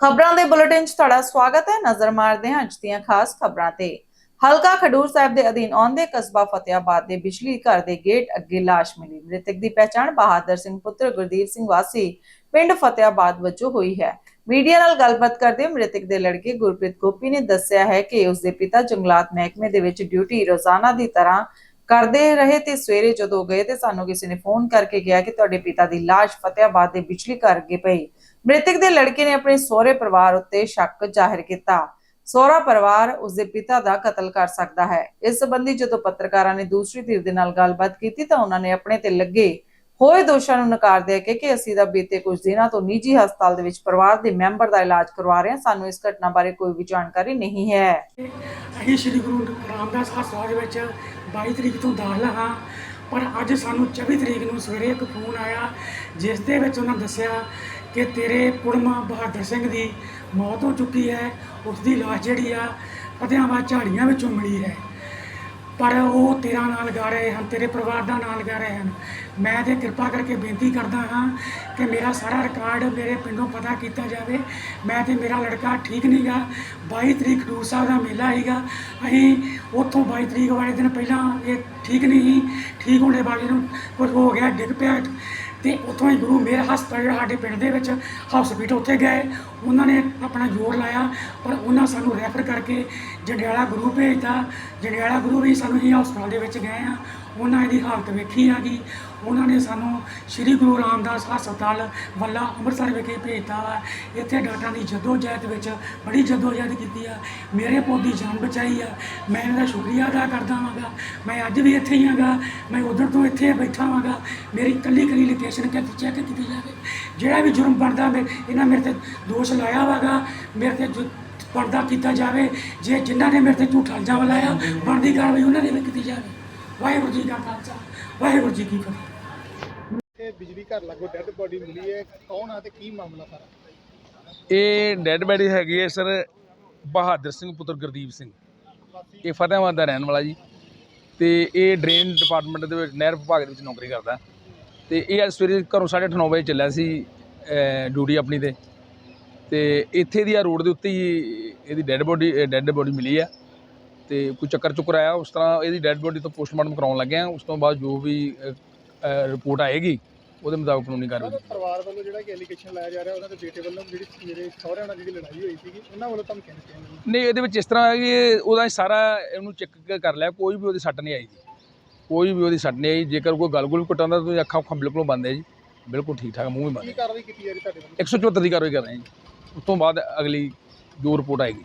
ਖਬਰਾਂ ਦੇ ਬੁਲੇਟਿਨ 'ਚ ਤੁਹਾਡਾ ਸਵਾਗਤ ਹੈ। ਨਜ਼ਰ ਮਾਰਦੇ ਹਾਂ ਅੱਜ ਦੀਆਂ ਖਾਸ ਖਬਰਾਂ ਤੇ। ਹਲਕਾ ਖਡੂਰ ਸਾਹਿਬ ਦੇ ਅਧੀਨ ਆਉਂਦੇ ਕਸਬਾ ਫਤਿਆਬਾਦ ਦੇ ਬਿਜਲੀ ਘਰ ਦੇ ਗੇਟ ਅੱਗੇ ਲਾਸ਼ ਮਿਲੀ। ਮ੍ਰਿਤਕ ਦੀ ਪਛਾਣ ਬਹਾਦਰ ਸਿੰਘ ਪੁੱਤਰ ਗੁਰਦੀਪ ਸਿੰਘ ਵਾਸੀ ਪਿੰਡ ਫਤਿਆਬਾਦ ਵਜੋਂ ਹੋਈ ਹੈ। ਮੀਡੀਆ ਨਾਲ ਗੱਲਬਾਤ ਕਰਦੇ ਮ੍ਰਿਤਕ ਦੇ ਲੜਕੇ ਗੁਰਪ੍ਰੀਤ ਗੋਪੀ ਨੇ ਦੱਸਿਆ ਹੈ ਕਿ ਉਸ ਦੇ ਪਿਤਾ ਜੰਗਲਾਤ ਮਹਿਕਮੇ ਦੇ ਵਿੱਚ ਡਿਊਟੀ ਰੋਜ਼ਾਨਾ ਦੀ ਤਰ੍ਹਾਂ ਕਰਦੇ ਰਹੇ ਤੇ ਸਵੇਰੇ ਜਦੋਂ ਗਏ ਤੇ ਸਾਨੂੰ ਕਿਸੇ ਨੇ ਫੋਨ ਕਰਕੇ ਗਿਆ ਕਿ ਤੁਹਾਡੇ ਪਿਤਾ ਦੀ ਲਾਸ਼ ਫਤਿਆਬਾਦ ਦੇ ਬਿਜਲੀ ਘਰ ਅੱਗੇ ਪਈ। ਮ੍ਰਿਤਕ ਦੇ ਲੜਕੇ ਨੇ ਆਪਣੇ ਸਹੁਰੇ ਪਰਿਵਾਰ ਉੱਤੇ ਸ਼ੱਕ ਜ਼ਾਹਿਰ ਕੀਤਾ। ਸਹੁਰਾ ਪਰਿਵਾਰ ਉਸ ਪਿਤਾ ਦਾ ਕਤਲ ਕਰ ਸਕਦਾ ਹੈ। ਇਸ ਸੰਬੰਧੀ ਜਦੋਂ ਪੱਤਰਕਾਰਾਂ ਨੇ ਦੂਸਰੀ ਧਿਰ ਦੇ ਨਾਲ ਗੱਲਬਾਤ ਕੀਤੀ ਤਾਂ ਉਹਨਾਂ ਨੇ ਆਪਣੇ ਤੇ ਲੱਗੇ ਹੋਏ ਦੋਸ਼ਾਂ ਨੂੰ ਨਕਾਰ ਕਿ ਕਿ ਅਸੀਂ ਤਾਂ ਬੀਤੇ ਕੁਝ ਦਿਨਾਂ ਤੋਂ ਨਿੱਜੀ ਹਸਪਤਾਲ ਦੇ ਵਿੱਚ ਪਰਿਵਾਰ ਦੇ ਮੈਂਬਰ ਦਾ ਇਲਾਜ ਕਰਵਾ ਰਹੇ ਹਾਂ। ਸਾਨੂੰ ਇਸ ਘਟਨਾ ਬਾਰੇ ਕੋਈ ਵੀ ਜਾਣਕਾਰੀ ਨਹੀਂ ਹੈ। ਅਸੀਂ ਸ੍ਰੀ ਗੁਰੂ ਰਾਮਦਾਸ ਹਸਪਤਾਲ ਵਿੱਚ 22 ਤਰੀਕ ਤੋਂ ਦਾਖਲ ਹਾਂ, ਪਰ ਅੱਜ ਸਾਨੂੰ 24 ਤਰੀਕ ਨੂੰ ਸਵੇਰੇ ਇੱਕ ਫੋਨ ਆਇਆ, ਜਿਸ ਦੇ ਵਿੱਚ ਉਹਨਾਂ ਦੱਸਿਆ ਕਿ ਤੇਰੇ ਕੁੜਮਾ ਬਹਾਦਰ ਸਿੰਘ ਦੀ ਮੌਤ ਹੋ ਚੁੱਕੀ ਹੈ ਉਸ ਦੀ ਲਾਸ਼ ਜਿਹੜੀ ਆ ਫਤਿਆਬਾਦ ਝਾੜੀਆਂ ਵਿੱਚੋਂ ਮਿਲੀ ਹੈ। ਪਰ ਉਹ ਤੇਰਾ ਨਾਂ ਲਗਾ ਰਹੇ ਹਨ, ਤੇਰੇ ਪਰਿਵਾਰ ਦਾ ਨਾਂ ਲਗਾ ਰਹੇ ਹਨ। ਮੈਂ ਤੇ ਕਿਰਪਾ ਕਰਕੇ ਬੇਨਤੀ ਕਰਦਾ ਹਾਂ ਕਿ ਮੇਰਾ ਸਾਰਾ ਰਿਕਾਰਡ ਮੇਰੇ ਪਿੰਡੋਂ ਪਤਾ ਕੀਤਾ ਜਾਵੇ। ਮੈਂ ਤੇ ਮੇਰਾ ਲੜਕਾ ਠੀਕ ਨਹੀਂਗਾ 22 ਤਰੀਕ ਖਡੂਰ ਸਾਹਿਬ ਦਾ ਮੇਲਾ ਹੈਗਾ ਅਸੀਂ ਉੱਥੋਂ 22 ਤਰੀਕ ਵਾਲੇ ਦਿਨ ਪਹਿਲਾਂ ਇਹ ਠੀਕ ਨਹੀਂ ਸੀ, ਠੀਕ ਹੋਣੇ ਵਾਲੇ ਨੂੰ ਕੁਝ ਹੋ ਗਿਆ, ਡਿੱਗ ਪਿਆ। ਤੇ ਉੱਥੋਂ ਹੀ ਗੁਰੂ ਮੇਰ ਹਸਪਤਾਲ ਜਿਹੜਾ ਸਾਡੇ ਪਿੰਡ ਦੇ ਵਿੱਚ ਹਸਪੀਟਲ ਉੱਥੇ ਗਏ। ਉਹਨਾਂ ਨੇ ਆਪਣਾ ਜ਼ੋਰ ਲਾਇਆ, ਪਰ ਉਹਨਾਂ ਸਾਨੂੰ ਰੈਫਰ ਕਰਕੇ ਜੰਡਿਆਲਾ ਗੁਰੂ ਭੇਜਤਾ। ਜੰਡਿਆਲਾ ਗੁਰੂ ਵੀ ਸਾਨੂੰ ਹੀ ਹਸਪਤਾਲ ਦੇ ਵਿੱਚ ਗਏ ਆ। ਉਹਨਾਂ ਇਹਦੀ ਹਾਲਤ ਵੇਖੀ ਹੈਗੀ ਉਹਨਾਂ ਨੇ ਸਾਨੂੰ ਸ੍ਰੀ ਗੁਰੂ ਰਾਮਦਾਸ ਹਸਪਤਾਲ ਵੱਲਾ ਅੰਮ੍ਰਿਤਸਰ ਵਿਖੇ ਭੇਜਤਾ ਵਾ। ਇੱਥੇ ਡਾਕਟਰਾਂ ਦੀ ਜਦੋਜਹਿਦ ਵਿੱਚ ਬੜੀ ਜਦੋਜਹਿਦ ਕੀਤੀ ਆ। ਮੇਰੇ ਪੁੱਤ ਦੀ ਜਾਨ ਬਚਾਈ ਆ। ਮੈਂ ਇਹਨਾਂ ਦਾ ਸ਼ੁਕਰੀਆ ਅਦਾ ਕਰਦਾ ਹਾਂਗਾ ਮੈਂ ਅੱਜ ਵੀ ਇੱਥੇ ਹੀ ਹਾਂਗਾ ਮੈਂ ਉਧਰ ਤੋਂ ਇੱਥੇ ਬੈਠਾ ਹਾਂਗਾ ਮੇਰੀ ਕੱਲੀ ਕੱਲੀ ਲੋਕੇਸ਼ਨ ਕਿ ਚੈੱਕ ਕੀਤੀ ਜਾਵੇ? ਜਿਹੜਾ ਵੀ ਜੁਰਮ ਬਣਦਾ ਮੈਂ, ਇਹਨਾਂ ਮੇਰੇ ਤੇ ਦੋਸ਼ ਲਾਇਆ ਵਾਗਾ। ਮੇਰੇ ਤੇ ਜੋ, ਪਰਦਾ ਕੀਤਾ ਜਾਵੇ। ਜੇ ਜਿਨ੍ਹਾਂ ਨੇ ਮੇਰੇ ਤੇ ਝੂਠਾ ਇਲਜ਼ਾਮ ਲਾਇਆ, ਬਣਦੀ ਕਾਰਵਾਈ ਉਹਨਾਂ ਦੇ ਵੀ ਕੀਤੀ ਜਾਵੇ। ਵਾਹਿਗੁਰੂ ਜੀ ਕਾ ਖਾਲਸਾ ਵਾਹਿਗੁਰੂ ਜੀ ਕੀ ਫਤਿਹ। ਇਹ ਬਿਜਲੀ ਘਰ ਲੱਗੋ ਡੈੱਡ ਬੋਡੀ ਮਿਲੀ ਹੈ ਕੌਣ ਆ ਤੇ ਕੀ ਮਾਮਲਾ ਸਾਰਾ? ਇਹ ਡੈੱਡ ਬੈਡੀ ਹੈਗੀ ਹੈ ਸਰ ਬਹਾਦਰ ਸਿੰਘ ਪੁੱਤਰ ਗੁਰਦੀਪ ਸਿੰਘ। ਇਹ ਫਤਿਹਾਬਾਦ ਦਾ ਰਹਿਣ ਵਾਲਾ ਜੀ। ਤੇ ਇਹ ਡਰੇਨ ਡਿਪਾਰਟਮੈਂਟ ਦੇ ਵਿੱਚ ਨਹਿਰ ਵਿਭਾਗ ਦੇ ਵਿੱਚ ਨੌਕਰੀ ਕਰਦਾ। ਤੇ ਇਹ ਅੱਜ ਸਵੇਰੇ ਘਰੋਂ 9:30 ਵਜੇ ਚੱਲਿਆ ਸੀ ਡਿਊਟੀ ਆਪਣੀ ਤੇ। ਤੇ ਇੱਥੇ ਦੀ ਆ ਰੋਡ ਦੇ ਉੱਤੇ ਹੀ ਇਹਦੀ ਡੈੱਡ ਬੋਡੀ ਡੈੱਡ ਬੋਡੀ ਮਿਲੀ ਆ। ਤੇ ਕੋਈ ਚੱਕਰ ਚੁੱਕਰ ਆਇਆ ਉਸ ਤਰ੍ਹਾਂ ਇਹਦੀ ਡੈੱਡ ਬੋਡੀ ਤੋਂ ਪੋਸਟਮਾਰਟਮ ਕਰਾਉਣ ਲੱਗੇ ਆ ਉਸ ਤੋਂ ਬਾਅਦ ਜੋ ਵੀ ਰਿਪੋਰਟ ਆਏਗੀ ਉਹਦੇ ਮੁਤਾਬਕ ਕਾਨੂੰਨੀ ਕਾਰਵਾਈ ਉਹਨਾਂ ਪਰਿਵਾਰ ਵੱਲੋਂ ਜਿਹੜਾ ਕਿ ਐਲੀਗੇਸ਼ਨ ਲਾਇਆ ਜਾ ਰਿਹਾ ਉਹਨਾਂ ਦੇ ਬੇਟੇ ਵੱਲੋਂ ਜਿਹੜੀ ਮੇਰੇ ਸਹੁਰਿਆਂ ਨਾਲ ਜਿਹੜੀ ਲੜਾਈ ਹੋਈ ਸੀਗੀ ਉਹਨਾਂ ਵੱਲੋਂ ਦਿੱਤੀਆਂ ਗਈਆਂ ਨਹੀਂ ਇਹਦੇ ਵਿੱਚ ਇਸ ਤਰ੍ਹਾਂ ਹੈ ਕਿ ਉਹਦਾ ਸਾਰਾ ਇਹਨੂੰ ਚੈੱਕ ਕਰ ਲਿਆ ਕੋਈ ਵੀ ਉਹਦੀ ਸੱਟ ਨਹੀਂ ਆਈ ਜੀ। ਕੋਈ ਵੀ ਉਹਦੀ ਸੱਟ ਨਹੀਂ ਆਈ ਜੇਕਰ ਕੋਈ ਗਲ-ਗੁਲ ਘਟਾਉਂਦਾ ਤਾਂ ਅੱਖਾਂ ਅੱਖਾਂ ਬਿਲਕੁਲ ਬੰਦ ਹੈ ਜੀ। ਬਿਲਕੁਲ ਠੀਕ ਠਾਕ ਮੂੰਹ ਵੀ ਬੰਦ ਕੀ ਕਾਰਵਾਈ ਕੀਤੀ ਜਾ ਰਹੀ ਤੁਹਾਡੇ ਵੱਲੋਂ? 174 ਦੀ ਕਾਰਵਾਈ ਕਰ ਰਹੇ ਹਾਂ ਜੀ। ਉਸ ਤੋਂ ਬਾਅਦ ਅਗਲੀ ਜੋ ਰਿਪੋਰਟ ਆਏਗੀ।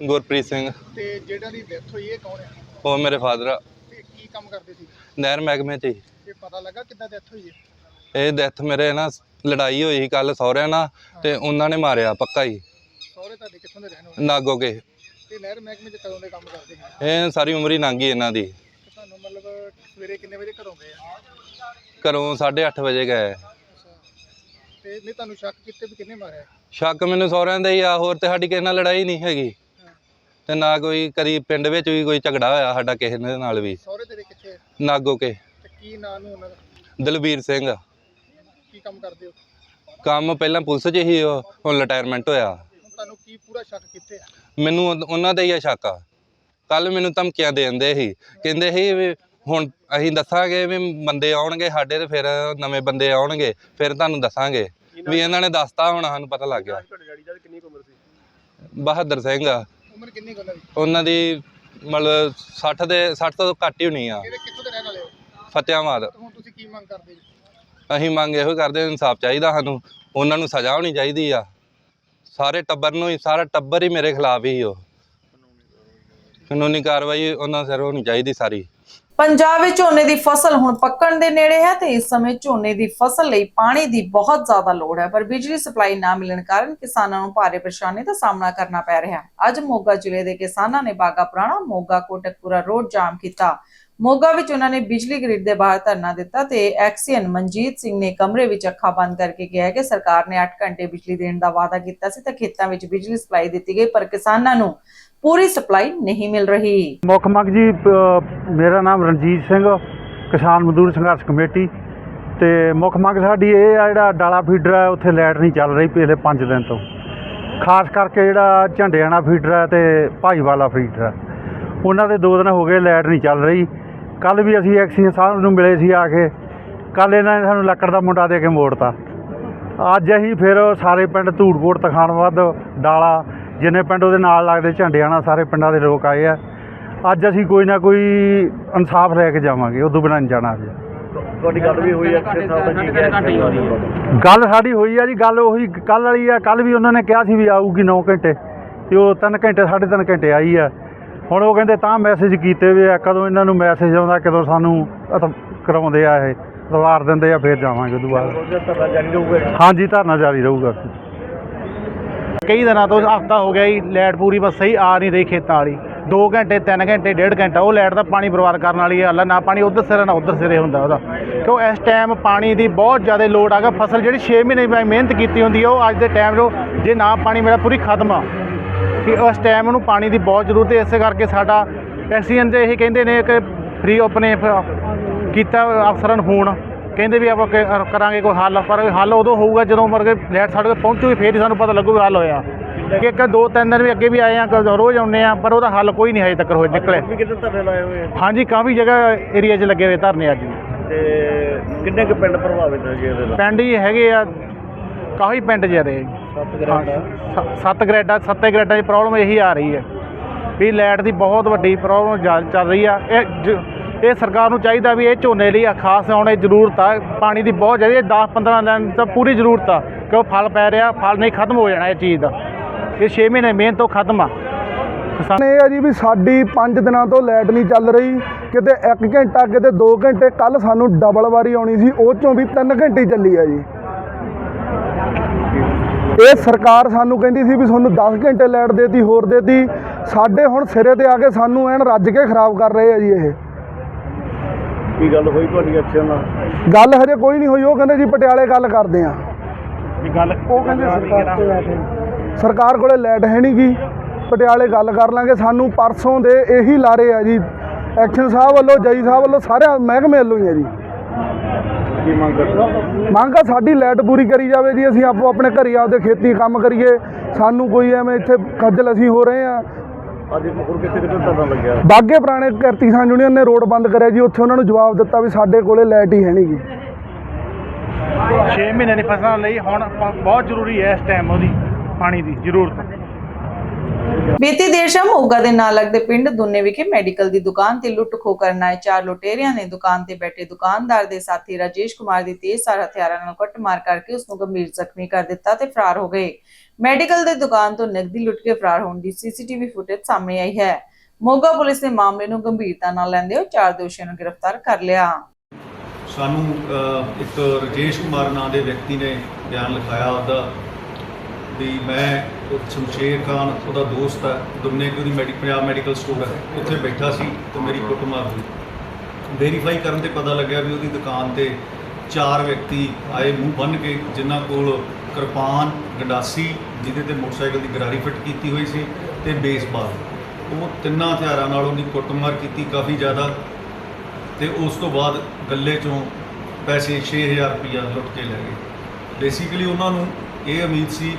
ਗੁਰਪ੍ਰੀਤ ਸਿੰਘ। ਤੇ ਜਿਹੜਾ ਦੀ ਡੈਥ ਹੋਈ ਇਹ ਕੌਣ ਹੈ? ਉਹ ਮੇਰੇ ਫਾਦਰ ਤੇ ਕੀ ਕੰਮ ਕਰਦੇ ਸੀ? ਨਹਿਰ ਮਹਿਕਮੇ 'ਚ ਇਹ ਪਤਾ ਲੱਗਾ ਕਿੱਦਾਂ ਡੈਥ ਹੋਈ ਹੈ? ਇਹ ਡੈਥ ਮੇਰੇ ਨਾ ਲੜਾਈ ਹੋਈ ਕੱਲ ਸਹੁਰਿਆਂ ਨਾਲ ਤੇ ਉਹਨਾਂ ਨੇ ਮਾਰਿਆ ਪੱਕਾ ਹੀ। ਸਹੁਰੇ ਤੁਹਾਡੇ ਕਿੱਥੋਂ ਦੇ ਰਹਿਣ ਵਾਲੇ? ਨਾਗੋ ਕੇ। ਤੇ ਨਹਿਰ ਮਹਿਕਮੇ 'ਚ ਕਦੋਂ ਦੇ ਕੰਮ ਕਰਦੇ ਸੀ? ਇਹ ਸਾਰੀ ਉਮਰ ਹੀ ਲੰਘ ਗਈ ਇਹਨਾਂ ਦੀ। ਤੇ ਤੁਹਾਨੂੰ ਮਤਲਬ ਸਵੇਰੇ ਕਿੰਨੇ ਵਜੇ ਘਰੋਂ ਗਏ? ਆ ਘਰੋਂ 8:30 ਵਜੇ ਗਏ। ਤੇ ਨਹੀਂ ਤੁਹਾਨੂੰ ਸ਼ੱਕ ਕਿਤੇ ਵੀ ਕਿੰਨੇ ਮਾਰਿਆ? ਸ਼ੱਕ ਮੈਨੂੰ ਸਹੁਰਿਆਂ ਦਾ ਹੀ ਆ ਹੋਰ ਤੇ ਸਾਡੀ ਕਿਸੇ ਨਾਲ ਲੜਾਈ ਨਹੀਂ ਹੈਗੀ। ਤੇ ਨਾ ਕੋਈ ਕਦੀ ਪਿੰਡ ਵਿੱਚ ਵੀ ਕੋਈ ਝਗੜਾ ਹੋਇਆ ਸਾਡਾ ਕਿਸੇ ਦੇ ਨਾਲ ਵੀ। ਸਹੁਰੇ ਤੇਰੇ ਕਿੱਥੇ ਆ? ਨਾਗੋ ਕੇ। ਤੇ ਕੀ ਨਾਂ ਨੂੰ ਉਹਨਾਂ ਦਾ? ਦਲਬੀਰ ਸਿੰਘ। ਕੀ ਕੰਮ ਕਰਦੇ ਹੋ? ਕੰਮ ਪਹਿਲਾਂ ਪੁਲਿਸ 'ਚ ਹੀ ਉਹ, ਹੁਣ ਰਿਟਾਇਰਮੈਂਟ ਹੋਇਆ। ਹੁਣ ਤੁਹਾਨੂੰ ਕੀ ਪੂਰਾ ਸ਼ੱਕ ਕਿੱਥੇ ਆ? ਮੈਨੂੰ ਉਹ- ਉਹਨਾਂ ਤੇ ਹੀ ਆ ਸ਼ੱਕ। ਆ ਕੱਲ ਮੈਨੂੰ ਧਮਕੀਆਂ ਦੇ ਦਿੰਦੇ ਸੀ। ਕਹਿੰਦੇ ਸੀ ਵੀ ਹੁਣ ਅਸੀਂ ਦੱਸਾਂਗੇ ਵੀ ਬੰਦੇ ਆਉਣਗੇ ਸਾਡੇ ਤੇ ਫਿਰ ਨਵੇਂ ਬੰਦੇ ਆਉਣਗੇ ਫਿਰ ਤੁਹਾਨੂੰ ਦੱਸਾਂਗੇ। ਵੀ ਇਹਨਾਂ ਨੇ ਦੱਸਤਾ ਹੁਣ ਸਾਨੂੰ ਪਤਾ ਲੱਗ ਗਿਆ। ਤੁਹਾਡੇ ਡੈਡੀ ਦਾ ਕਿੰਨੀ ਉਮਰ ਸੀ? ਬਹਾਦਰ ਸਿੰਘ ਆ। ਉਮਰ ਕਿੰਨੀ ਕੁ ਉਹਨਾਂ ਦੀ? ਉਹਨਾਂ ਦੀ ਮਤਲਬ 60 ਦੇ 60 ਤੋਂ ਘੱਟ ਹੀ ਹੋਣੀ ਆ। ਕਿਹੜੇ ਕਿੱਥੋਂ ਦੇ ਰਹਿਣ ਵਾਲੇ ਹੋ? ਫਤਿਆਬਾਦ ਤੇ ਹੁਣ ਤੁਸੀਂ ਕੀ ਮੰਗ ਕਰਦੇ ਜੀ? ਅਸੀਂ ਮੰਗ ਇਹੋ ਕਰਦੇ ਇਨਸਾਫ ਚਾਹੀਦਾ ਸਾਨੂੰ। ਉਹਨਾਂ ਨੂੰ ਸਜ਼ਾ ਹੋਣੀ ਚਾਹੀਦੀ ਆ। ਸਾਰੇ ਟੱਬਰ ਨੂੰ ਹੀ ਸਾਰਾ ਟੱਬਰ ਹੀ ਮੇਰੇ ਖਿਲਾਫ ਹੀ ਉਹ। ਕਾਨੂੰਨੀ ਕਾਰਵਾਈ ਉਹਨਾਂ ਸਿਰ ਹੋਣੀ ਚਾਹੀਦੀ ਸਾਰੀ। ਪੰਜਾਬ ਵਿੱਚ ਝੋਨੇ ਦੀ ਫਸਲ ਹੁਣ ਪੱਕਣ ਦੇ ਨੇੜੇ ਹੈ ਤੇ ਇਸ ਸਮੇਂ ਝੋਨੇ ਦੀ ਫਸਲ ਲਈ ਪਾਣੀ ਦੀ ਬਹੁਤ ਜ਼ਿਆਦਾ ਲੋੜ ਹੈ। ਪਰ ਬਿਜਲੀ ਸਪਲਾਈ ਨਾ ਮਿਲਣ ਕਾਰਨ ਕਿਸਾਨਾਂ ਨੂੰ ਭਾਰੀ ਪਰੇਸ਼ਾਨੀ ਦਾ ਸਾਹਮਣਾ ਕਰਨਾ ਪੈ ਰਿਹਾ ਹੈ। ਅੱਜ ਮੋਗਾ ਜ਼ਿਲ੍ਹੇ ਦੇ ਕਿਸਾਨਾਂ ਨੇ ਬਾਗਾ ਪੁਰਾਣਾ, ਮੋਗਾ ਕੋਟਕਪੂਰਾ ਰੋਡ ਜਾਮ ਕੀਤਾ। ਮੋਗਾ ਵਿੱਚ ਉਹਨਾਂ ਨੇ ਬਿਜਲੀ ਗ੍ਰਿਡ ਦੇ ਬਾਹਰ ਧਰਨਾ ਦਿੱਤਾ ਤੇ ਐਕਸੀਅਨ ਮਨਜੀਤ ਸਿੰਘ ਨੇ ਕਮਰੇ ਵਿੱਚ ਅੱਖਾਂ ਬੰਦ ਕਰਕੇ ਕਿਹਾ ਕਿ ਸਰਕਾਰ ਨੇ 8 ਘੰਟੇ ਬਿਜਲੀ ਦੇਣ ਦਾ ਵਾਅਦਾ ਕੀਤਾ ਸੀ ਤਾਂ ਖੇਤਾਂ ਵਿੱਚ ਬਿਜਲੀ ਸਪਲਾਈ ਦਿੱਤੀ ਗਈ, ਪਰ ਕਿਸਾਨਾਂ ਨੂੰ ਪੂਰੀ ਸਪਲਾਈ ਨਹੀਂ ਮਿਲ ਰਹੀ। ਮੁੱਖ ਮੰਗ ਜੀ ਮੇਰਾ ਨਾਮ ਰਣਜੀਤ ਸਿੰਘ, ਕਿਸਾਨ ਮਜ਼ਦੂਰ ਸੰਘਰਸ਼ ਕਮੇਟੀ। ਤੇ ਮੁੱਖ ਮੰਗ ਸਾਡੀ ਇਹ ਆ, ਜਿਹੜਾ ਡਾਲਾ ਫੀਡਰ ਹੈ ਉੱਥੇ ਲਾਈਟ ਨਹੀਂ ਚੱਲ ਰਹੀ ਪਿਛਲੇ 5 ਦਿਨ ਤੋਂ। ਖਾਸ ਕਰਕੇ ਜਿਹੜਾ ਝੰਡਿਆਣਾ ਫੀਡਰ ਹੈ ਤੇ ਭਾਈਵਾਲਾ ਫੀਡਰ ਹੈ ਉਹਨਾਂ ਦੇ ਦੋ ਦਿਨ ਹੋ ਗਏ ਲਾਈਟ ਨਹੀਂ ਚੱਲ ਰਹੀ। ਕੱਲ ਵੀ ਅਸੀਂ ਐਕਸੀਅਨ ਸਾਹਿਬ ਨੂੰ ਮਿਲੇ ਸੀ ਆ ਕੇ। ਕੱਲ ਇਹਨਾਂ ਨੇ ਸਾਨੂੰ ਲੱਕੜ ਦਾ ਮੁੰਡਾ ਦੇ ਕੇ ਮੋੜਤਾ। ਅੱਜ ਅਸੀਂ ਫਿਰ ਸਾਰੇ ਪਿੰਡ ਧੂੜਕੋਟ ਤਖਾਨਵੱਧ ਡਾਲਾ ਜਿੰਨੇ ਪਿੰਡ ਉਹਦੇ ਨਾਲ ਲੱਗਦੇ ਝੰਡਿਆਣਾ ਸਾਰੇ ਪਿੰਡਾਂ ਦੇ ਲੋਕ ਆਏ ਆ। ਅੱਜ ਅਸੀਂ ਕੋਈ ਨਾ ਕੋਈ ਇਨਸਾਫ ਲੈ ਕੇ ਜਾਵਾਂਗੇ ਉਦੋਂ ਬਿਨਾਂ ਨਹੀਂ ਜਾਣਾ ਅੱਜ। ਤੁਹਾਡੀ ਗੱਲ ਵੀ ਹੋਈ ਐਕਸ਼ਨ ਸਾਹਿਬ ਦਾ ਕੀ ਕਿਹਾ ਗੱਲ ਸਾਡੀ ਹੋਈ ਆ ਜੀ ਗੱਲ ਉਹੀ ਕੱਲ ਵਾਲੀ ਆ ਕੱਲ ਵੀ ਉਹਨਾਂ ਨੇ ਕਿਹਾ ਸੀ ਵੀ ਆਊਗੀ 9 ਘੰਟੇ ਤੇ ਉਹ 3 ਘੰਟੇ 3.5 ਘੰਟੇ ਆਈ ਆ। ਹੁਣ ਉਹ ਕਹਿੰਦੇ ਤਾਂ ਮੈਸੇਜ ਕੀਤੇ ਵੇ ਆ ਕਦੋਂ ਇਹਨਾਂ ਨੂੰ ਮੈਸੇਜ ਆਉਂਦਾ ਕਦੋਂ ਸਾਨੂੰ ਕਰਾਉਂਦੇ ਆ ਇਹ ਸਵਾਰ ਦਿੰਦੇ ਆ ਫੇਰ ਜਾਵਾਂਗੇ ਉਦੋਂ ਬਾਅਦ ਹਾਂਜੀ ਧਰਨਾ ਜਾਰੀ ਰਹੂਗਾ। ਕਈ ਦਿਨਾਂ ਤੋਂ ਹਫਤਾ ਹੋ ਗਿਆ ਜੀ, ਲਾਈਟ ਪੂਰੀ ਬਸ ਸਹੀ ਆ ਨਹੀਂ ਰਹੀ ਖੇਤਾਂ ਵਾਲੀ। 2 ਘੰਟੇ 3 ਘੰਟੇ, ਡੇਢ ਘੰਟਾ, ਉਹ ਲਾਈਟ ਦਾ ਪਾਣੀ ਬਰਬਾਦ ਕਰਨ ਵਾਲੀ ਗੱਲ ਆ, ਨਾ ਪਾਣੀ ਉਧਰ ਸਿਰੇ, ਨਾ ਉਧਰ ਸਿਰੇ ਹੁੰਦਾ ਉਹਦਾ। ਕਿਉਂ ਇਸ ਟਾਈਮ ਪਾਣੀ ਦੀ ਬਹੁਤ ਜ਼ਿਆਦਾ ਲੋੜ ਆਗਾ ਫਸਲ ਜਿਹੜੀ 6 ਮਹੀਨੇ ਮੈਂ ਮਿਹਨਤ ਕੀਤੀ ਹੁੰਦੀ ਆ, ਉਹ ਅੱਜ ਦੇ ਟਾਈਮ 'ਚ ਜੇ ਨਾ ਪਾਣੀ ਮੇਰਾ ਪੂਰੀ ਖਤਮ ਆ। ਕਿ ਉਸ ਟਾਈਮ ਨੂੰ ਪਾਣੀ ਦੀ ਬਹੁਤ ਜ਼ਰੂਰਤ ਹੈ ਇਸੇ ਕਰਕੇ ਸਾਡਾ ਐਕਸੀਅਨ ਦੇ ਇਹ ਕਹਿੰਦੇ ਨੇ ਕਿ ਫ੍ਰੀ ਆਪਣੇ ਕੀਤਾ ਅਫਸਰਾਂ ਨੂੰ ਹੋਣ ਕਹਿੰਦੇ ਵੀ ਆਪਾਂ ਕ- ਕਰਾਂਗੇ ਕੋਈ ਹੱਲ ਪਰ ਹੱਲ ਉਦੋਂ ਹੋਊਗਾ ਜਦੋਂ ਮਰ ਕੇ ਲੈਟ ਸਾਡੇ ਕੋਲ ਪਹੁੰਚੂਗੀ ਫੇਰ ਹੀ ਸਾਨੂੰ ਪਤਾ ਲੱਗੂਗਾ ਹੱਲ ਹੋਇਆ। ਕਿ ਇੱਕ ਦੋ ਤਿੰਨ ਦਿਨ ਵੀ ਅੱਗੇ ਵੀ ਆਏ ਆ ਕ- ਰੋਜ਼ ਆਉਂਦੇ ਆ ਪਰ ਉਹਦਾ ਹੱਲ ਕੋਈ ਨਹੀਂ ਹਜੇ ਤੱਕ ਹੋਇਆ ਨਿਕਲੇ ਵੀ ਕਿਤੇ ਧਰਨੇ ਲਾਏ ਹੋਏ ਆ। ਹਾਂਜੀ ਕਾਫੀ ਜਗ੍ਹਾ ਏਰੀਆ 'ਚ ਲੱਗੇ ਹੋਏ ਧਰਨੇ ਅੱਜ ਵੀ। ਤੇ ਕਿੰਨੇ ਕੁ ਪਿੰਡ ਪ੍ਰਭਾਵਿਤ ਹੈ ਜੀ ਇਹਦੇ ਨਾਲ? ਪਿੰਡ ਹੀ ਹੈਗੇ ਆ ਕਾਫੀ ਪਿੰਡ ਜਿਹਦੇ ਸੱਤ ਗ੍ਰੇਡਾਂ। ਸੱਤੇ ਗ੍ਰੇਡਾਂ ਦੀ ਪ੍ਰੋਬਲਮ ਇਹੀ ਆ ਰਹੀ ਹੈ। ਵੀ ਲਾਈਟ ਦੀ ਬਹੁਤ ਵੱਡੀ ਪ੍ਰੋਬਲਮ ਚੱਲ ਰਹੀ ਆ। ਇਹ ਜ- ਇਹ ਸਰਕਾਰ ਨੂੰ ਚਾਹੀਦਾ ਵੀ ਇਹ ਝੋਨੇ ਲਈ ਆ, ਖਾਸ ਹੁਣ ਇਹ ਜ਼ਰੂਰਤ ਆ, ਪਾਣੀ ਦੀ ਬਹੁਤ ਜ਼ਿਆਦਾ 10 15 ਦਿਨ ਤਾਂ ਪੂਰੀ ਜ਼ਰੂਰਤ ਆ, ਕਿ ਉਹ ਫਲ ਪੈ ਰਿਹਾ, ਫਲ ਨਹੀਂ ਖਤਮ ਹੋ ਜਾਣਾ ਇਹ ਚੀਜ਼ ਦਾ। ਇਹ 6 ਮਹੀਨੇ ਮਿਹਨਤ ਤੋਂ ਖਤਮ ਆ। ਕਿਸਾਨ ਇਹ ਆ ਜੀ ਵੀ ਸਾਡੀ 5 ਦਿਨਾਂ ਤੋਂ ਲਾਈਟ ਨਹੀਂ ਚੱਲ ਰਹੀ, ਕਿਤੇ 1 ਘੰਟਾ, ਕਿਤੇ 2 ਘੰਟੇ ਕੱਲ ਸਾਨੂੰ ਡਬਲ ਵਾਰੀ ਆਉਣੀ ਸੀ, ਉਹ ਚੋਂ ਵੀ 3 ਘੰਟੇ ਚੱਲੀ ਆ ਜੀ। ਇਹ ਸਰਕਾਰ ਸਾਨੂੰ ਕਹਿੰਦੀ ਸੀ ਵੀ ਤੁਹਾਨੂੰ 10 ਘੰਟੇ ਲਾਈਟ ਦੇਤੀ, ਹੋਰ ਦੇਤੀ, ਸਾਡੇ ਹੁਣ ਸਿਰੇ ਤੇ ਆ ਕੇ ਸਾਨੂੰ ਐਨ ਰੱਜ ਕੇ ਖਰਾਬ ਕਰ ਰਹੇ ਆ ਜੀ ਇਹ। ਕੀ ਗੱਲ ਹੋਈ ਤੁਹਾਡੀ ਐਕਸ਼ਨ ਨਾਲ? ਗੱਲ ਹਜੇ ਕੋਈ ਨਹੀਂ ਹੋਈ ਉਹ ਕਹਿੰਦੇ ਜੀ ਪਟਿਆਲੇ ਗੱਲ ਕਰਦੇ ਆ ਵੀ ਗੱਲ ਉਹ ਕਹਿੰਦੇ ਸਰਕਾਰ ਤੇ ਬੈਠੇ ਸਰਕਾਰ ਕੋਲੇ ਲਾਈਟ ਹੈ ਨਹੀਂ ਗੀ। ਪਟਿਆਲੇ ਗੱਲ ਕਰ ਲਾਂਗੇ ਸਾਨੂੰ ਪਰਸੋਂ ਦੇ ਇਹੀ ਲਾਰੇ ਆ ਜੀ। ਐਕਸ਼ਨ ਸਾਹਿਬ ਵੱਲੋਂ ਜਈ ਸਾਹਿਬ ਵੱਲੋਂ ਸਾਰੇ ਮਹਿਕਮੇ ਵੱਲੋਂ ਹੀ ਆ ਜੀ। ਕੀ ਮੰਗ ਕਰਦੇ ਮੰਗ ਆ ਸਾਡੀ ਲਾਈਟ ਪੂਰੀ ਕਰੀ ਜਾਵੇ ਜੀ ਅਸੀਂ ਆਪੋ ਆਪਣੇ ਘਰੀ ਆਪਦੇ ਖੇਤੀ ਕੰਮ ਕਰੀਏ। ਸਾਨੂੰ ਕੋਈ ਐਵੇਂ ਇੱਥੇ ਖੱਜਲ ਅਸੀਂ ਹੋ ਰਹੇ ਆ ਅੱਜ ਹੋਰ ਕਿੱਥੇ ਕਿੱਥੇ ਧਰਨਾ ਲੱਗਿਆ? ਬਾਗੇ ਪੁਰਾਣੇ ਕਿਰਤੀ ਕਿਸਾਨ ਯੂਨੀਅਨ ਨੇ ਰੋਡ ਬੰਦ ਕਰਿਆ ਜੀ ਉੱਥੇ ਉਹਨਾਂ ਨੂੰ ਜਵਾਬ ਦਿੱਤਾ ਵੀ ਸਾਡੇ ਕੋਲੇ ਲਾਈਟ ਹੀ ਹੈ ਨਹੀਂ ਗੀ 6 ਮਹੀਨੇ ਦੀ ਫਸਲਾਂ ਲਈ ਹੁਣ ਬਹੁਤ ਜ਼ਰੂਰੀ ਹੈ ਇਸ ਟਾਈਮ ਉਹਦੀ ਪਾਣੀ ਦੀ ਜ਼ਰੂਰਤ। ਬੀਤੀ ਦੇਰ ਸ਼ਾਮ ਮੋਗਾ ਦੇ ਨਾਲ ਲੱਗਦੇ ਪਿੰਡ ਦੁੰਨੇ ਵਿਖੇ ਮੈਡੀਕਲ ਦੀ ਦੁਕਾਨ ਤੇ ਲੁੱਟ ਖੋਹ ਕਰਨ ਆਏ ਚਾਰ ਲੁਟੇਰਿਆਂ ਨੇ ਦੁਕਾਨ ਤੇ ਬੈਠੇ ਦੁਕਾਨਦਾਰ ਦੇ ਸਾਥੀ ਰਾਜੇਸ਼ ਕੁਮਾਰ ਦੀ ਤੇਜ਼ਧਾਰ ਹਥਿਆਰਾਂ ਨਾਲ ਕੁੱਟਮਾਰ ਕਰਕੇ ਉਸ ਨੂੰ ਗੰਭੀਰ ਜ਼ਖਮੀ ਕਰ ਦਿੱਤਾ ਤੇ ਫਰਾਰ ਹੋ ਗਏ। ਮੈਡੀਕਲ ਦੇ ਦੁਕਾਨ ਤੋਂ ਨਕਦੀ ਲੁੱਟ ਕੇ ਫਰਾਰ ਹੋਣ ਦੀ ਸੀਸੀਟੀਵੀ ਫੁਟੇਜ ਸਾਹਮਣੇ ਆਈ ਹੈ। ਮੋਗਾ ਪੁਲਿਸ ਨੇ ਮਾਮਲੇ ਨੂੰ ਗੰਭੀਰਤਾ ਨਾਲ ਲੈਂਦੇ ਹੋਏ ਚਾਰ ਦੋਸ਼ੀਆਂ ਨੂੰ ਗ੍ਰਿਫਤਾਰ ਕਰ ਲਿਆ। ਸਾਨੂੰ ਇੱਕ ਰਜੇਸ਼ ਕੁਮਾਰ ਨਾਂ ਦੇ ਵਿਅਕਤੀ ਨੇ ਬਿਆਨ ਲਿਖਾਇਆ ਉਹਦਾ ਵੀ ਮੈਂ ਸ਼ਮਸ਼ੇਰ ਖਾਨ, ਉਹਦਾ ਦੋਸਤ ਹੈ, ਦੁੰਨੇ ਕਿ ਉਹਦੀ ਮੈਡੀ, ਪੰਜਾਬ ਮੈਡੀਕਲ ਸਟੋਰ ਹੈ, ਉੱਥੇ ਬੈਠਾ ਸੀ ਤੇ ਮੇਰੀ ਕੁੱਟਮਾਰ ਹੋਈ। ਵੈਰੀਫਾਈ ਕਰਨ ਤੇ ਪਤਾ ਲੱਗਿਆ ਵੀ ਉਹਦੀ ਦੁਕਾਨ ਤੇ ਚਾਰ ਵਿਅਕਤੀ ਆਏ ਮੂੰਹ ਬੰਨ ਕੇ, ਜਿਨ੍ਹਾਂ ਕੋਲ ਕਿਰਪਾਨ ਗੰਡਾਸੀ ਜਿਹਦੇ ਤੇ ਮੋਟਰਸਾਈਕਲ ਦੀ ਗਰਾਰੀ ਫਿੱਟ ਕੀਤੀ ਹੋਈ ਸੀ ਤੇ ਬੇਸਬਾਲ। ਉਹ ਤਿੰਨਾਂ ਹਥਿਆਰਾਂ ਨਾਲ ਉਹਦੀ ਕੁੱਟਮਾਰ ਕੀਤੀ ਕਾਫੀ ਜ਼ਿਆਦਾ ਤੇ ਉਸ ਤੋਂ ਬਾਅਦ ਗੱਲੇ ਚੋਂ ਪੈਸੇ 6000 ਰੁਪਇਆ ਲੁੱਟ ਕੇ ਲੈ ਗਏ। ਬੇਸਿਕਲੀ ਉਹਨਾਂ ਨੂੰ ਇਹ ਉਮੀਦ ਸੀ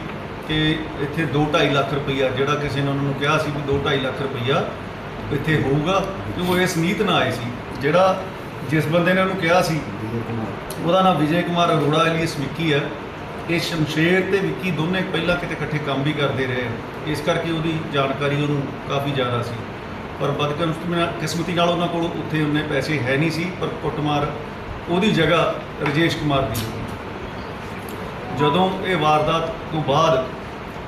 ਕਿ ਇੱਥੇ 2.5 ਲੱਖ ਰੁਪਇਆ ਜਿਹੜਾ ਕਿਸੇ ਨੇ ਉਹਨਾਂ ਨੂੰ ਕਿਹਾ ਸੀ ਵੀ 2.5 ਲੱਖ ਰੁਪਇਆ ਇੱਥੇ ਹੋਊਗਾ ਤੇ ਉਹ ਇਸ ਨੀਤ ਨਾਲ ਆਏ ਸੀ, ਜਿਹੜਾ ਜਿਸ ਬੰਦੇ ਨੇ ਉਹਨੂੰ ਕਿਹਾ ਸੀ, ਉਹਦਾ ਨਾਮ ਵਿਜੇ ਕੁਮਾਰ ਅਰੋੜਾ ਐਲੀਅਸ ਵਿੱਕੀ ਹੈ। ਇਹ ਸ਼ਮਸ਼ੇਰ ਤੇ ਵਿੱਕੀ ਦੋਨੇ ਪਹਿਲਾਂ ਕਿਤੇ ਇਕੱਠੇ ਕੰਮ ਵੀ ਕਰਦੇ ਰਹੇ ਆ। ਇਸ ਕਰਕੇ ਉਹਦੀ ਜਾਣਕਾਰੀ ਉਹਨੂੰ ਕਾਫੀ ਜ਼ਿਆਦਾ ਸੀ। ਪਰ ਬਦਕਿਸਮਤੀ ਕਿਸਮਤੀ ਨਾਲ ਉਹਨਾਂ ਕੋਲ ਉੱਥੇ ਉਹਨੇ ਪੈਸੇ ਹੈ ਨਹੀਂ ਸੀ, ਪਰ ਕੁੱਟਮਾਰ ਉਹਦੀ ਜਗ੍ਹਾ ਰਜੇਸ਼ ਕੁਮਾਰ ਦੀ ਹੋਈ ਜਦੋਂ ਇਹ ਵਾਰਦਾਤ ਤੋਂ ਬਾਅਦ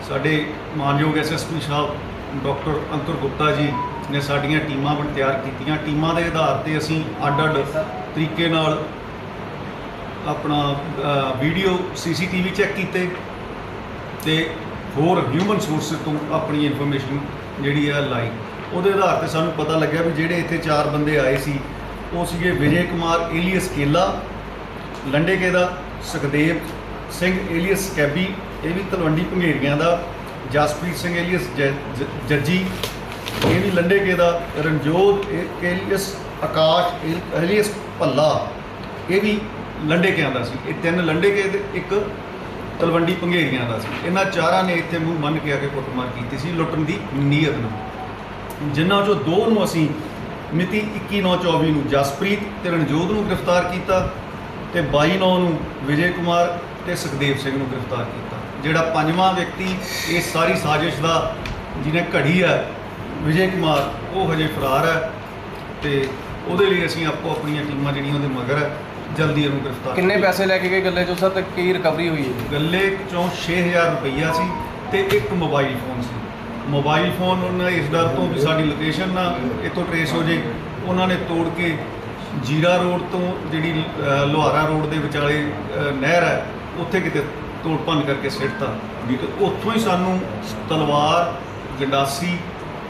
ਸਾਡੇ ਮਾਨਯੋਗ ਐਸਐਸਪੀ ਸਾਹਿਬ, ਡਾਕਟਰ ਅੰਕੁਰ ਗੁਪਤਾ ਜੀ ਨੇ ਸਾਡੀਆਂ ਟੀਮਾਂ ਬਣ ਤਿਆਰ ਕੀਤੀਆਂ। ਟੀਮਾਂ ਦੇ ਆਧਾਰ ਤੇ ਅਸੀਂ ਅੱਡ-ਅੱਡ ਤਰੀਕੇ ਨਾਲ ਆਪਣਾ ਅ, ਵੀਡੀਓ ਸੀਸੀਟੀਵੀ ਚੈੱਕ ਕੀਤੇ ਤੇ ਹੋਰ ਹਿਊਮਨ ਸੋਰਸਸ ਤੋਂ ਆਪਣੀ ਇਨਫੋਰਮੇਸ਼ਨ ਜਿਹੜੀ ਆ ਲਾਈ। ਉਹਦੇ ਆਧਾਰ ਤੇ ਸਾਨੂੰ ਪਤਾ ਲੱਗਿਆ ਵੀ ਜਿਹੜੇ ਇੱਥੇ ਚਾਰ ਬੰਦੇ ਆਏ ਸੀ ਉਹ ਸੀਗੇ ਵਿਜੇ ਕੁਮਾਰ ਏਲੀਅਸ ਕੇਲਾ ਲੰਡੇਕੇ ਦਾ ਸੁਖਦੇਵ ਸਿੰਘ ਏਲੀਅਸ ਕੈਬੀ ਇਹ ਵੀ ਤਲਵੰਡੀ ਭੰਗੇਰੀਆਂ ਦਾ ਜਸਪ੍ਰੀਤ ਸਿੰਘ ਏਲੀਅਸ ਜੈ- ਜੱਜੀ ਇਹ ਵੀ ਲੰਡੇਕੇ ਦਾ ਰਣਜੋਤ ਏਲੀਅਸ ਆਕਾਸ਼ ਏਲੀਅਸ ਭੱਲਾ ਇਹ ਵੀ ਲੰਡੇਕਿਆਂ ਦਾ ਸੀ। ਇਹ ਤਿੰਨ ਲੰਡੇ ਕੇ ਤੇ ਇੱਕ ਤਲਵੰਡੀ ਪੰਘੇਰੀਆਂ ਦਾ ਸੀ। ਇਹਨਾਂ ਚਾਰਾਂ ਨੇ ਇੱਥੇ ਮੂੰਹ ਮੰਨ ਕੇ ਆ ਕੇ ਕੁੱਟਮਾਰ ਕੀਤੀ ਸੀ, ਲੁੱਟਣ ਦੀ ਨੀਅਤ ਨਾਲ। ਜਿਨ੍ਹਾਂ ਚੋਂ ਦੋ ਨੂੰ ਅਸੀਂ ਮਿਤੀ 21/9/24 ਨੂੰ ਜਸਪ੍ਰੀਤ ਤੇ ਰਣਜੋਤ ਨੂੰ ਗ੍ਰਿਫਤਾਰ ਕੀਤਾ ਤੇ 22/9 ਨੂੰ ਵਿਜੇ ਕੁਮਾਰ ਤੇ ਸੁਖਦੇਵ ਸਿੰਘ ਨੂੰ ਗ੍ਰਿਫਤਾਰ ਕੀਤਾ। ਜਿਹੜਾ ਪੰਜਵਾਂ ਵਿਅਕਤੀ ਇਸ ਸਾਰੀ ਸਾਜ਼ਿਸ਼ ਦਾ ਜਿਹਨੇ ਘੜੀ ਹੈ, ਵਿਜੇ ਕੁਮਾਰ, ਉਹ ਹਜੇ ਫਰਾਰ ਹੈ ਤੇ ਉਹਦੇ ਲਈ ਅਸੀਂ ਆਪੋ ਆਪਣੀਆਂ ਟੀਮਾਂ ਜਿਹੜੀਆਂ ਉਹਦੇ ਮਗਰ ਹੈ ਜਲਦੀ ਇਹਨੂੰ ਗ੍ਰਿਫਤਾਰ ਕਿੰਨੇ ਪੈਸੇ ਲੈ ਕੇ ਗਏ ਗੱਲੇ ਚੋਂ ਸਰ ਤੇ ਕੀ ਰਿਕਵਰੀ ਹੋਈ ਹੈ? ਗੱਲੇ ਚੋਂ 6000 ਰੁਪਈਆ ਸੀ ਤੇ ਇੱਕ ਮੋਬਾਈਲ ਫੋਨ ਸੀ। ਮੋਬਾਈਲ ਫੋਨ ਉਹਨਾਂ ਇਸ ਡਰ ਤੋਂ ਵੀ ਸਾਡੀ ਲੋਕੇਸ਼ਨ ਨਾ ਇੱਥੋਂ ਟਰੇਸ ਹੋ ਜੇ। ਉਹਨਾਂ ਨੇ ਤੋੜ ਕੇ ਜੀਰਾ ਰੋਡ ਤੋਂ ਜਿਹੜੀ ਲੋਹਾਰਾ ਰੋਡ ਦੇ ਵਿਚਾਲੇ ਨਹਿਰ ਹੈ ਉੱਥੇ ਕਿਤੇ ਤੋੜ ਭੰਨ ਕਰਕੇ ਸਿੱਟਤਾ। ਵੀ ਤੇ ਉੱਥੋਂ ਹੀ ਸਾਨੂੰ ਤਲਵਾਰ ਗੰਡਾਸੀ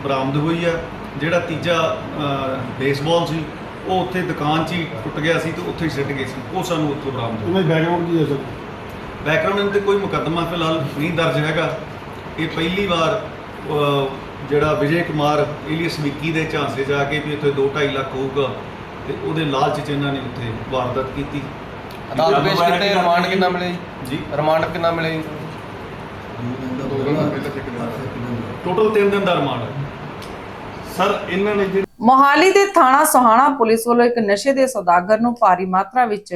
ਬਰਾਮਦ ਹੋਈ ਹੈ ਜਿਹੜਾ ਤੀਜਾ ਬੇਸਬਾਲ ਸੀ। ਉਹ ਉੱਥੇ ਦੁਕਾਨ 'ਚ ਹੀ ਟੁੱਟ ਗਿਆ ਸੀ ਤੇ ਉੱਥੇ ਹੀ ਸਿੱਟ ਗਏ ਸੀ। ਉਹ ਸਾਨੂੰ ਉੱਥੋਂ ਬਰਾਮਦ ਹੋਇਆ। ਬੈਕਗ੍ਰਾਉਂਡ ਕੀ ਹੈ ਸਰ? ਬੈਕਗ੍ਰਾਉਂਡ ਤੇ ਕੋਈ ਮੁਕੱਦਮਾ ਫਿਲਹਾਲ ਨਹੀਂ ਦਰਜ ਹੈਗਾ। ਇਹ ਪਹਿਲੀ ਵਾਰ ਅਹ, ਜਿਹੜਾ ਵਿਜੇ ਕੁਮਾਰ ਏਲੀਅਸ ਵਿੱਕੀ ਦੇ ਝਾਂਸੇ ਜਾ ਕੇ ਵੀ ਇੱਥੇ 2.5 ਲੱਖ ਹੋਊਗਾ ਤੇ ਉਹਦੇ ਲਾਲਚ 'ਚ ਇਹਨਾਂ ਨੇ ਉੱਥੇ ਵਾਰਦਾਤ ਕੀਤੀ। ਅਦਾਲਤ ਪੇਸ਼ ਕੀਤੇ ਰਿਮਾਂਡ ਕਿੰਨਾ ਮਿਲੇ ਜੀ? ਰਿਮਾਂਡ ਕਿੰਨਾ ਮਿਲੇ ਜੀ? ਟੋਟਲ 3 ਦਿਨ ਦਾ। ਰਿਮਾਂਡ ਹੈ। ਸਰ ਇਹਨਾਂ ਨੇ ਮੋਹਾਲੀ ਦੇ ਥਾਣਾ ਸੋਹਾਣਾ ਪੁਲਿਸ ਵੱਲੋਂ ਇੱਕ ਨਸ਼ੇ ਦੇ ਸੌਦਾਗਰ ਨੂੰ ਭਾਰੀ ਮਾਤਰਾ ਵਿੱਚ